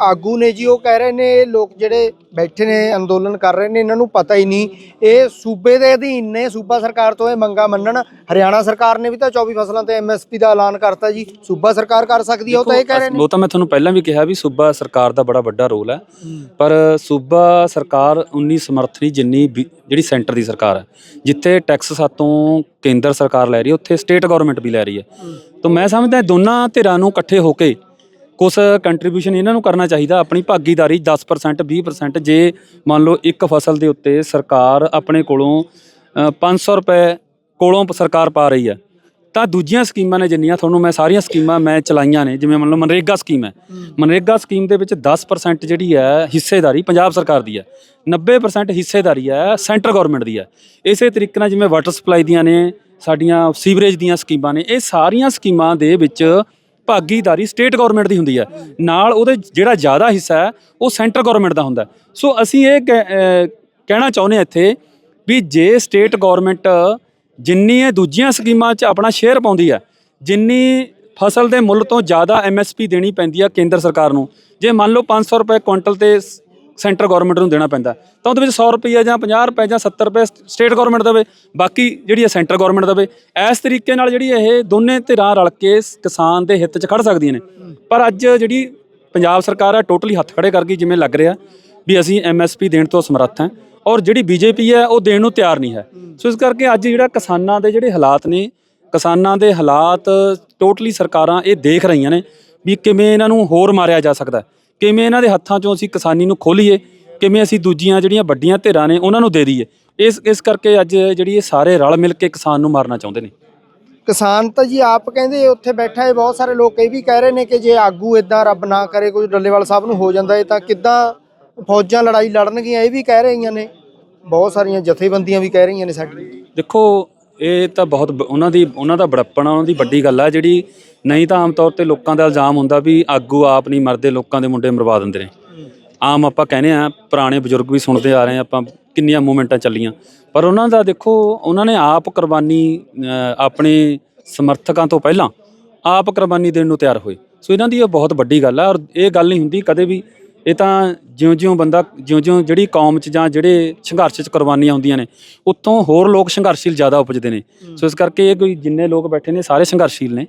ਆਗੂ ਨੇ ਜੀ ਉਹ ਕਹਿ ਰਹੇ ਨੇ ਇਹ ਲੋਕ ਜਿਹੜੇ ਬੈਠੇ ਨੇ ਅੰਦੋਲਨ ਕਰ ਰਹੇ ਨੇ ਇਹਨਾਂ ਨੂੰ ਪਤਾ ਹੀ ਨਹੀਂ। ਇਹ ਸੂਬੇ ਦੇ ਅਧੀਨ ਨੇ ਸੂਬਾ ਸਰਕਾਰ ਤੋਂ ਇਹ ਮੰਗਾ ਮੰਨਣ। ਹਰਿਆਣਾ ਸਰਕਾਰ ਨੇ ਵੀ ਤਾਂ 24 ਫਸਲਾਂ ਤੇ ਐਮਐਸਪੀ ਦਾ ਐਲਾਨ ਕਰਤਾ ਜੀ। ਸੂਬਾ ਸਰਕਾਰ ਕਰ ਸਕਦੀ ਹੈ ਉਹ ਤਾਂ ਇਹ ਕਹਿ ਰਹੇ ਨੇ। ਉਹ ਤਾਂ ਮੈਂ ਤੁਹਾਨੂੰ ਪਹਿਲਾਂ ਵੀ ਕਿਹਾ ਵੀ ਸੂਬਾ ਸਰਕਾਰ ਦਾ ਬੜਾ ਵੱਡਾ ਰੋਲ ਹੈ। ਪਰ ਸੂਬਾ ਸਰਕਾਰ ਉਨੀ ਸਮਰਥ ਨਹੀਂ ਜਿੰਨੀ ਵੀ- ਜਿਹੜੀ ਸੈਂਟਰ ਦੀ ਸਰਕਾਰ ਹੈ ਜਿੱਥੇ ਟੈਕਸ ਸਾਤੋਂ ਕੇਂਦਰ ਸਰਕਾਰ ਲੈ ਰਹੀ ਹੈ ਉੱਥੇ ਸਟੇਟ ਗਵਰਨਮੈਂਟ ਵੀ ਲੈ ਰਹੀ ਹੈ। ਤਾਂ ਮੈਂ ਸਮਝਦਾ ਦੋਨਾਂ ਧਿਰਾਂ ਨੂੰ ਇਕੱਠੇ ਹੋ ਕੇ ਕੁਝ ਕੰਟਰੀਬਿਊਸ਼ਨ ਇਹਨਾਂ ਨੂੰ ਕਰਨਾ ਚਾਹੀਦਾ ਆਪਣੀ ਭਾਗੀਦਾਰੀ 10% 20% ਜੇ ਮੰਨ ਲਓ ਇੱਕ ਫਸਲ ਦੇ ਉੱਤੇ ਸਰਕਾਰ ਆਪਣੇ ਕੋਲੋਂ ਅ, 500 ਰੁਪਏ ਕੋਲੋਂ ਸਰਕਾਰ ਪਾ ਰਹੀ ਹੈ। ਤਾਂ ਦੂਜੀਆਂ ਸਕੀਮਾਂ ਨੇ ਜਿੰਨੀਆਂ ਤੁਹਾਨੂੰ ਮੈਂ ਸਾਰੀਆਂ ਸਕੀਮਾਂ ਮੈਂ ਚਲਾਈਆਂ ਨੇ, ਜਿਵੇਂ ਮੰਨ ਲਓ ਮਨਰੇਗਾ ਸਕੀਮ ਹੈ। ਮਨਰੇਗਾ ਸਕੀਮ ਦੇ ਵਿੱਚ 10% ਜਿਹੜੀ ਹੈ ਹਿੱਸੇਦਾਰੀ ਪੰਜਾਬ ਸਰਕਾਰ ਦੀ ਹੈ। 90% ਹਿੱਸੇਦਾਰੀ ਹੈ ਸੈਂਟਰ ਗਵਰਨਮੈਂਟ ਦੀ ਹੈ। ਇਸੇ ਤਰੀਕੇ ਨਾਲ ਜਿਵੇਂ ਵਾਟਰ ਸਪਲਾਈ ਦੀਆਂ ਨੇ, ਸਾਡੀਆਂ ਸੀਵਰੇਜ ਦੀਆਂ ਸਕੀਮਾਂ ਨੇ, ਇਹ ਸਾਰੀਆਂ ਸਕੀਮਾਂ ਦੇ ਵਿੱਚ ਭਾਗੀਦਾਰੀ ਸਟੇਟ ਗਵਰਨਮੈਂਟ ਦੀ ਹੁੰਦੀ ਹੈ। ਨਾਲ ਉਹਦੇ ਜਿਹੜਾ ਜ਼ਿਆਦਾ ਹਿੱਸਾ ਹੈ, ਉਹ ਸੈਂਟਰ ਗਵਰਨਮੈਂਟ ਦਾ ਹੁੰਦਾ ਸੋ ਅਸੀਂ ਇਹ ਕਹਿ- ਕਹਿਣਾ ਚਾਹੁੰਦੇ ਹਾਂ ਇੱਥੇ ਵੀ ਜੇ ਸਟੇਟ ਗਵਰਨਮੈਂਟ ਜਿੰਨੀ ਇਹ ਦੂਜੀਆਂ ਸਕੀਮਾਂ 'ਚ ਆਪਣਾ ਸ਼ੇਅਰ ਪਾਉਂਦੀ ਹੈ, ਜਿੰਨੀ ਫਸਲ ਦੇ ਮੁੱਲ ਤੋਂ ਜ਼ਿਆਦਾ ਐਮਐਸਪੀ ਦੇਣੀ ਪੈਂਦੀ ਆ ਕੇਂਦਰ ਸਰਕਾਰ ਨੂੰ, ਜੇ ਮੰਨ ਲਓ 500 ਰੁਪਏ ਕੁਇੰਟਲ ਤੇ ਸੈਂਟਰ ਗਵਰਨਮੈਂਟ ਨੂੰ ਦੇਣਾ ਪੈਂਦਾ, ਤਾਂ ਉਹਦੇ ਵਿੱਚ 100 ਰੁਪਏ ਜਾਂ 50 ਰੁਪਏ ਜਾਂ 70 ਰੁਪਏ ਸ- ਸਟੇਟ ਗਵਰਨਮੈਂਟ ਦੇਵੇ, ਬਾਕੀ ਜਿਹੜੀ ਹੈ ਸੈਂਟਰ ਗਵਰਨਮੈਂਟ ਦੇਵੇ, ਇਸ ਤਰੀਕੇ ਨਾਲ ਜਿਹੜੀ ਇਹ ਦੋਨੇ ਧਿਰਾਂ ਰਲ ਕੇ ਕਿਸਾਨ ਦੇ ਹਿੱਤ 'ਚ ਖੜ ਸਕਦੀਆਂ ਨੇ। ਪਰ ਅੱਜ ਜਿਹੜੀ ਪੰਜਾਬ ਸਰਕਾਰ ਹੈ ਟੋਟਲੀ ਹੱਥ ਖੜੇ ਕਰ ਗਈ, ਜਿਵੇਂ ਲੱਗ ਰਿਹਾ, ਵੀ ਅਸੀਂ ਐਮਐਸਪੀ ਦੇਣ ਤੋਂ ਸਮਰੱਥ ਹਾਂ। ਔਰ ਜਿਹੜੀ ਬੀਜੇਪੀ ਹੈ, ਉਹ ਦੇਣ ਨੂੰ ਤਿਆਰ ਨਹੀਂ ਹੈ। ਸੋ ਇਸ ਕਰਕੇ ਅੱਜ ਜਿਹੜਾ ਕਿਸਾਨਾਂ ਦੇ ਜਿਹੜੇ ਹਾਲਾਤ ਨੇ, ਕਿਸਾਨਾਂ ਦੇ ਹਾਲਾਤ ਟੋਟਲੀ ਸਰਕਾਰਾਂ ਇਹ ਦੇਖ ਰਹੀਆਂ ਨੇ ਵੀ ਕਿਵੇਂ ਇਹਨਾਂ ਨੂੰ ਹੋਰ ਮਾਰਿਆ ਜਾ ਸਕਦਾ ਕਿਵੇਂ ਇਹਨਾਂ ਦੇ ਹੱਥਾਂ 'ਚੋਂ ਅਸੀਂ ਕਿਸਾਨੀ ਨੂੰ ਖੋਲੀਏ, ਕਿਵੇਂ ਅਸੀਂ ਦੂਜੀਆਂ ਜਿਹੜੀਆਂ ਵੱਡੀਆਂ ਧਿਰਾਂ ਨੇ, ਉਹਨਾਂ ਨੂੰ ਦੇ ਦਈਏ। ਇਸ ਇਸ ਕਰਕੇ ਅੱਜ ਜਿਹੜੀ ਇਹ ਸਾਰੇ ਰਲ ਮਿਲ ਕੇ ਕਿਸਾਨ ਨੂੰ ਮਾਰਨਾ ਚਾਹੁੰਦੇ ਨੇ। ਕਿਸਾਨ ਤਾਂ ਜੀ ਆਪ ਕਹਿੰਦੇ ਉੱਥੇ ਬੈਠਾ ਹੈ, ਬਹੁਤ ਸਾਰੇ ਲੋਕ ਇਹ ਵੀ ਕਹਿ ਰਹੇ ਨੇ ਕਿ ਜੇ ਆਗੂ ਇਦਾਂ ਰੱਬ ਨਾ ਕਰੇ ਕੁਝ ਡੱਲੇਵਾਲ ਸਾਹਿਬ ਨੂੰ ਹੋ ਜਾਂਦਾ ਹੈ, ਤਾਂ ਕਿੱਦਾਂ ਫੌਜਾਂ ਲੜਾਈ ਲੜਨਗੀਆਂ, ਇਹ ਵੀ ਕਹਿ ਰਹੀਆਂ ਨੇ। ਬਹੁਤ ਸਾਰੀਆਂ ਜਥੇਬੰਦੀਆਂ ਵੀ ਕਹਿ ਰਹੀਆਂ ਨੇ ਸਾਡੀ ਦੇਖੋ, ਇਹ ਤਾਂ ਬਹੁਤ ਬ- ਉਹਨਾਂ ਦੀ, ਉਹਨਾਂ ਦਾ ਬੜਪਣ ਉਹਨਾਂ ਦੀ ਵੱਡੀ ਗੱਲ ਆ, ਜਿਹੜੀ ਨਹੀਂ ਤਾਂ ਆਮ ਤੌਰ ਤੇ ਲੋਕਾਂ ਦਾ ਇਲਜ਼ਾਮ ਹੁੰਦਾ ਵੀ ਆਗੂ ਆਪ ਨਹੀਂ ਮਰਦੇ, ਲੋਕਾਂ ਦੇ ਮੁੰਡੇ ਮਰਵਾ ਦਿੰਦੇ ਨੇ। ਆਮ ਆਪਾਂ ਕਹਿੰਦੇ ਆ, ਪੁਰਾਣੇ ਬਜ਼ੁਰਗ ਵੀ ਸੁਣਦੇ ਆ ਰਹੇ ਆ, ਆਪਾਂ ਕਿੰਨੀਆਂ ਮੂਵਮੈਂਟਾਂ ਚੱਲੀਆਂ। ਪਰ ਉਹਨਾਂ ਦਾ ਦੇਖੋ, ਉਹਨਾਂ ਨੇ ਆਪ ਕੁਰਬਾਨੀ ਆਪਣੇ ਸਮਰਥਕਾਂ ਤੋਂ ਪਹਿਲਾਂ ਆਪ ਕੁਰਬਾਨੀ ਦੇਣ ਨੂੰ ਤਿਆਰ ਹੋਏ। ਸੋ ਇਹਨਾਂ ਦੀ ਇਹ ਬਹੁਤ ਵੱਡੀ ਗੱਲ ਆ, ਔਰ ਇਹ ਗੱਲ ਨਹੀਂ ਹੁੰਦੀ ਕਦੇ ਵੀ ਇਹ ਤਾਂ ਜਿਉਂ-ਜਿਉਂ ਬੰਦਾ ਜਿਉਂ-ਜਿਉਂ ਜਿਹੜੀ ਕੌਮ 'ਚ ਜਾਂ ਜਿਹੜੇ ਸੰਘਰਸ਼ 'ਚ ਕੁਰਬਾਨੀਆਂ ਹੁੰਦੀਆਂ ਨੇ ਉੱਥੋਂ ਹੋਰ ਲੋਕ ਸੰਘਰਸ਼ੀਲ ਜ਼ਿਆਦਾ ਉਪਜਦੇ ਨੇ। ਸੋ ਇਸ ਕਰਕੇ ਇਹ ਕੋਈ ਜਿੰਨੇ ਲੋਕ ਬੈਠੇ ਨੇ ਸਾਰੇ ਸੰਘਰਸ਼ੀਲ ਨੇ।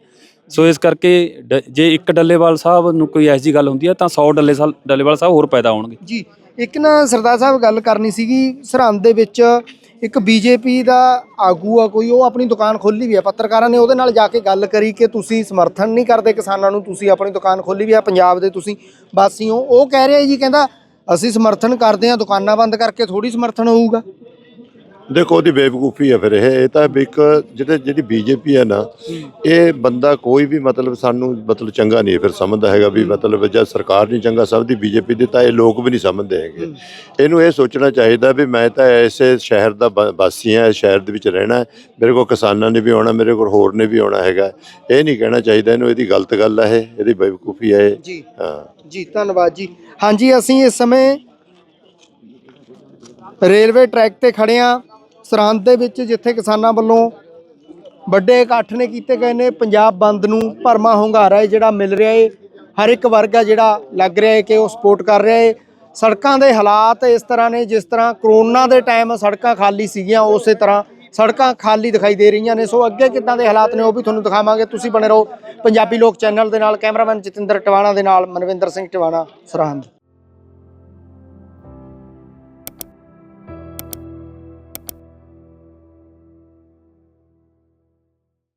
ਸੋ ਇਸ ਕਰਕੇ ਡ- ਜੇ ਇੱਕ ਡੱਲੇਵਾਲ ਸਾਹਿਬ ਨੂੰ ਕੋਈ ਐਸੀ ਗੱਲ ਹੁੰਦੀ ਹੈ ਤਾਂ 100 ਡੱਲੇ ਸਾਲ ਡੱਲੇਵਾਲ ਸਾਹਿਬ ਹੋਰ ਪੈਦਾ ਹੋਣਗੇ। ਜੀ ਇੱਕ ਨਾ ਸਰਦਾਰ ਸਾਹਿਬ ਗੱਲ ਕਰਨੀ ਸੀਗੀ ਸਰਹੰਦ ਦੇ ਵਿੱਚ ਇੱਕ ਬੀਜੇਪੀ ਦਾ ਆਗੂ ਆ ਕੋਈ, ਉਹ ਆਪਣੀ ਦੁਕਾਨ ਖੋਲੀ ਵੀ ਆ। ਪੱਤਰਕਾਰਾਂ ਨੇ ਉਹਦੇ ਨਾਲ ਜਾ ਕੇ ਗੱਲ ਕਰੀ ਕਿ ਤੁਸੀਂ ਸਮਰਥਨ ਨਹੀਂ ਕਰਦੇ ਕਿਸਾਨਾਂ ਨੂੰ, ਤੁਸੀਂ ਆਪਣੀ ਦੁਕਾਨ ਖੋਲੀ ਵੀ ਆ ਪੰਜਾਬ ਦੇ ਤੁਸੀਂ ਵਾਸੀ ਹੋ। ਉਹ ਕਹਿ ਰਿਹਾ ਜੀ, ਕਹਿੰਦਾ ਅਸੀਂ ਸਮਰਥਨ ਕਰਦੇ ਆ, ਦੁਕਾਨਾਂ ਬੰਦ ਕਰਕੇ ਥੋੜੀ ਸਮਰਥਨ ਹੋਊਗਾ। ਦੇਖੋ ਉਹਦੀ ਬੇਵਕੂਫੀ ਹੈ ਫਿਰ ਇਹ। ਇਹ ਤਾਂ ਵੀ ਇੱਕ ਜਿਹੜੇ ਜਿਹੜੀ ਬੀਜੇਪੀ ਹੈ ਨਾ ਇਹ ਬੰਦਾ ਕੋਈ ਵੀ ਮਤਲਬ ਸਾਨੂੰ ਮਤਲਬ ਚੰਗਾ ਨਹੀਂ ਫਿਰ ਸਮਝਦਾ ਹੈਗਾ ਵੀ ਮਤਲਬ ਜਦ ਸਰਕਾਰ ਨਹੀਂ ਚੰਗਾ ਸਮਝਦੀ ਬੀਜੇਪੀ ਦੀ ਤਾਂ ਇਹ ਲੋਕ ਵੀ ਨਹੀਂ ਸਮਝਦੇ ਹੈਗੇ। ਇਹਨੂੰ ਇਹ ਸੋਚਣਾ ਚਾਹੀਦਾ ਵੀ ਮੈਂ ਤਾਂ ਐਸੇ ਸ਼ਹਿਰ ਦਾ ਬ- ਵਾਸੀ ਹਾਂ ਇਸ ਸ਼ਹਿਰ ਦੇ ਵਿੱਚ ਰਹਿਣਾ ਹੈ। ਮੇਰੇ ਕੋਲ ਕਿਸਾਨਾਂ ਨੇ ਵੀ ਆਉਣਾ ਮੇਰੇ ਕੋਲ ਹੋਰ ਨੇ ਵੀ ਆਉਣਾ ਹੈਗਾ। ਇਹ ਨਹੀਂ ਕਹਿਣਾ ਚਾਹੀਦਾ ਇਹਨੂੰ ਇਹਦੀ ਗਲਤ ਗੱਲ ਹੈ ਇਹ ਇਹਦੀ ਬੇਵਕੂਫੀ ਹੈ ਇਹ। ਜੀ। ਹਾਂ। ਜੀ ਧੰਨਵਾਦ ਜੀ। ਹਾਂਜੀ ਅਸੀਂ ਇਸ ਸਮੇਂ ਰੇਲਵੇ ਟਰੈਕ ਤੇ ਖੜੇ ਆ। ਸਰਹੰਦ ਦੇ ਵਿੱਚ ਜਿੱਥੇ ਕਿਸਾਨਾਂ ਵੱਲੋਂ ਵੱਡੇ ਇਕੱਠ ਨੇ ਕੀਤੇ ਗਏ ਨੇ, ਪੰਜਾਬ ਬੰਦ ਨੂੰ ਭਰਮਾ ਹੁੰਗਾਰਾ ਹੈ ਜਿਹੜਾ ਮਿਲ ਰਿਹਾ ਹੈ ਹਰ ਇੱਕ ਵਰਗ ਹੈ ਜਿਹੜਾ ਲੱਗ ਰਿਹਾ ਹੈ ਕਿ ਉਹ ਸਪੋਰਟ ਕਰ ਰਿਹਾ ਹੈ ਸੜਕਾਂ ਦੇ ਹਾਲਾਤ ਇਸ ਤਰ੍ਹਾਂ ਨੇ, ਜਿਸ ਤਰ੍ਹਾਂ ਕਰੋਨਾ ਦੇ ਟਾਈਮ ਸੜਕਾਂ ਖਾਲੀ ਸੀਗੀਆਂ, ਉਸੇ ਤਰ੍ਹਾਂ ਸੜਕਾਂ ਖਾਲੀ ਦਿਖਾਈ ਦੇ ਰਹੀਆਂ ਨੇ। ਸੋ ਅੱਗੇ ਕਿੱਦਾਂ ਦੇ ਹਾਲਾਤ ਨੇ ਉਹ ਵੀ ਤੁਹਾਨੂੰ ਦਿਖਾਵਾਂਗੇ। ਤੁਸੀਂ ਬਣੇ ਰਹੋ ਪੰਜਾਬੀ ਲੋਕ ਚੈਨਲ ਦੇ ਨਾਲ, ਕੈਮਰਾਮੈਨ ਜਤਿੰਦਰ ਟਿਵਾਣਾ ਦੇ ਨਾਲ, ਮਨਵਿੰਦਰ ਸਿੰਘ ਟਿਵਾਣਾ, ਸਰਹੰਦ।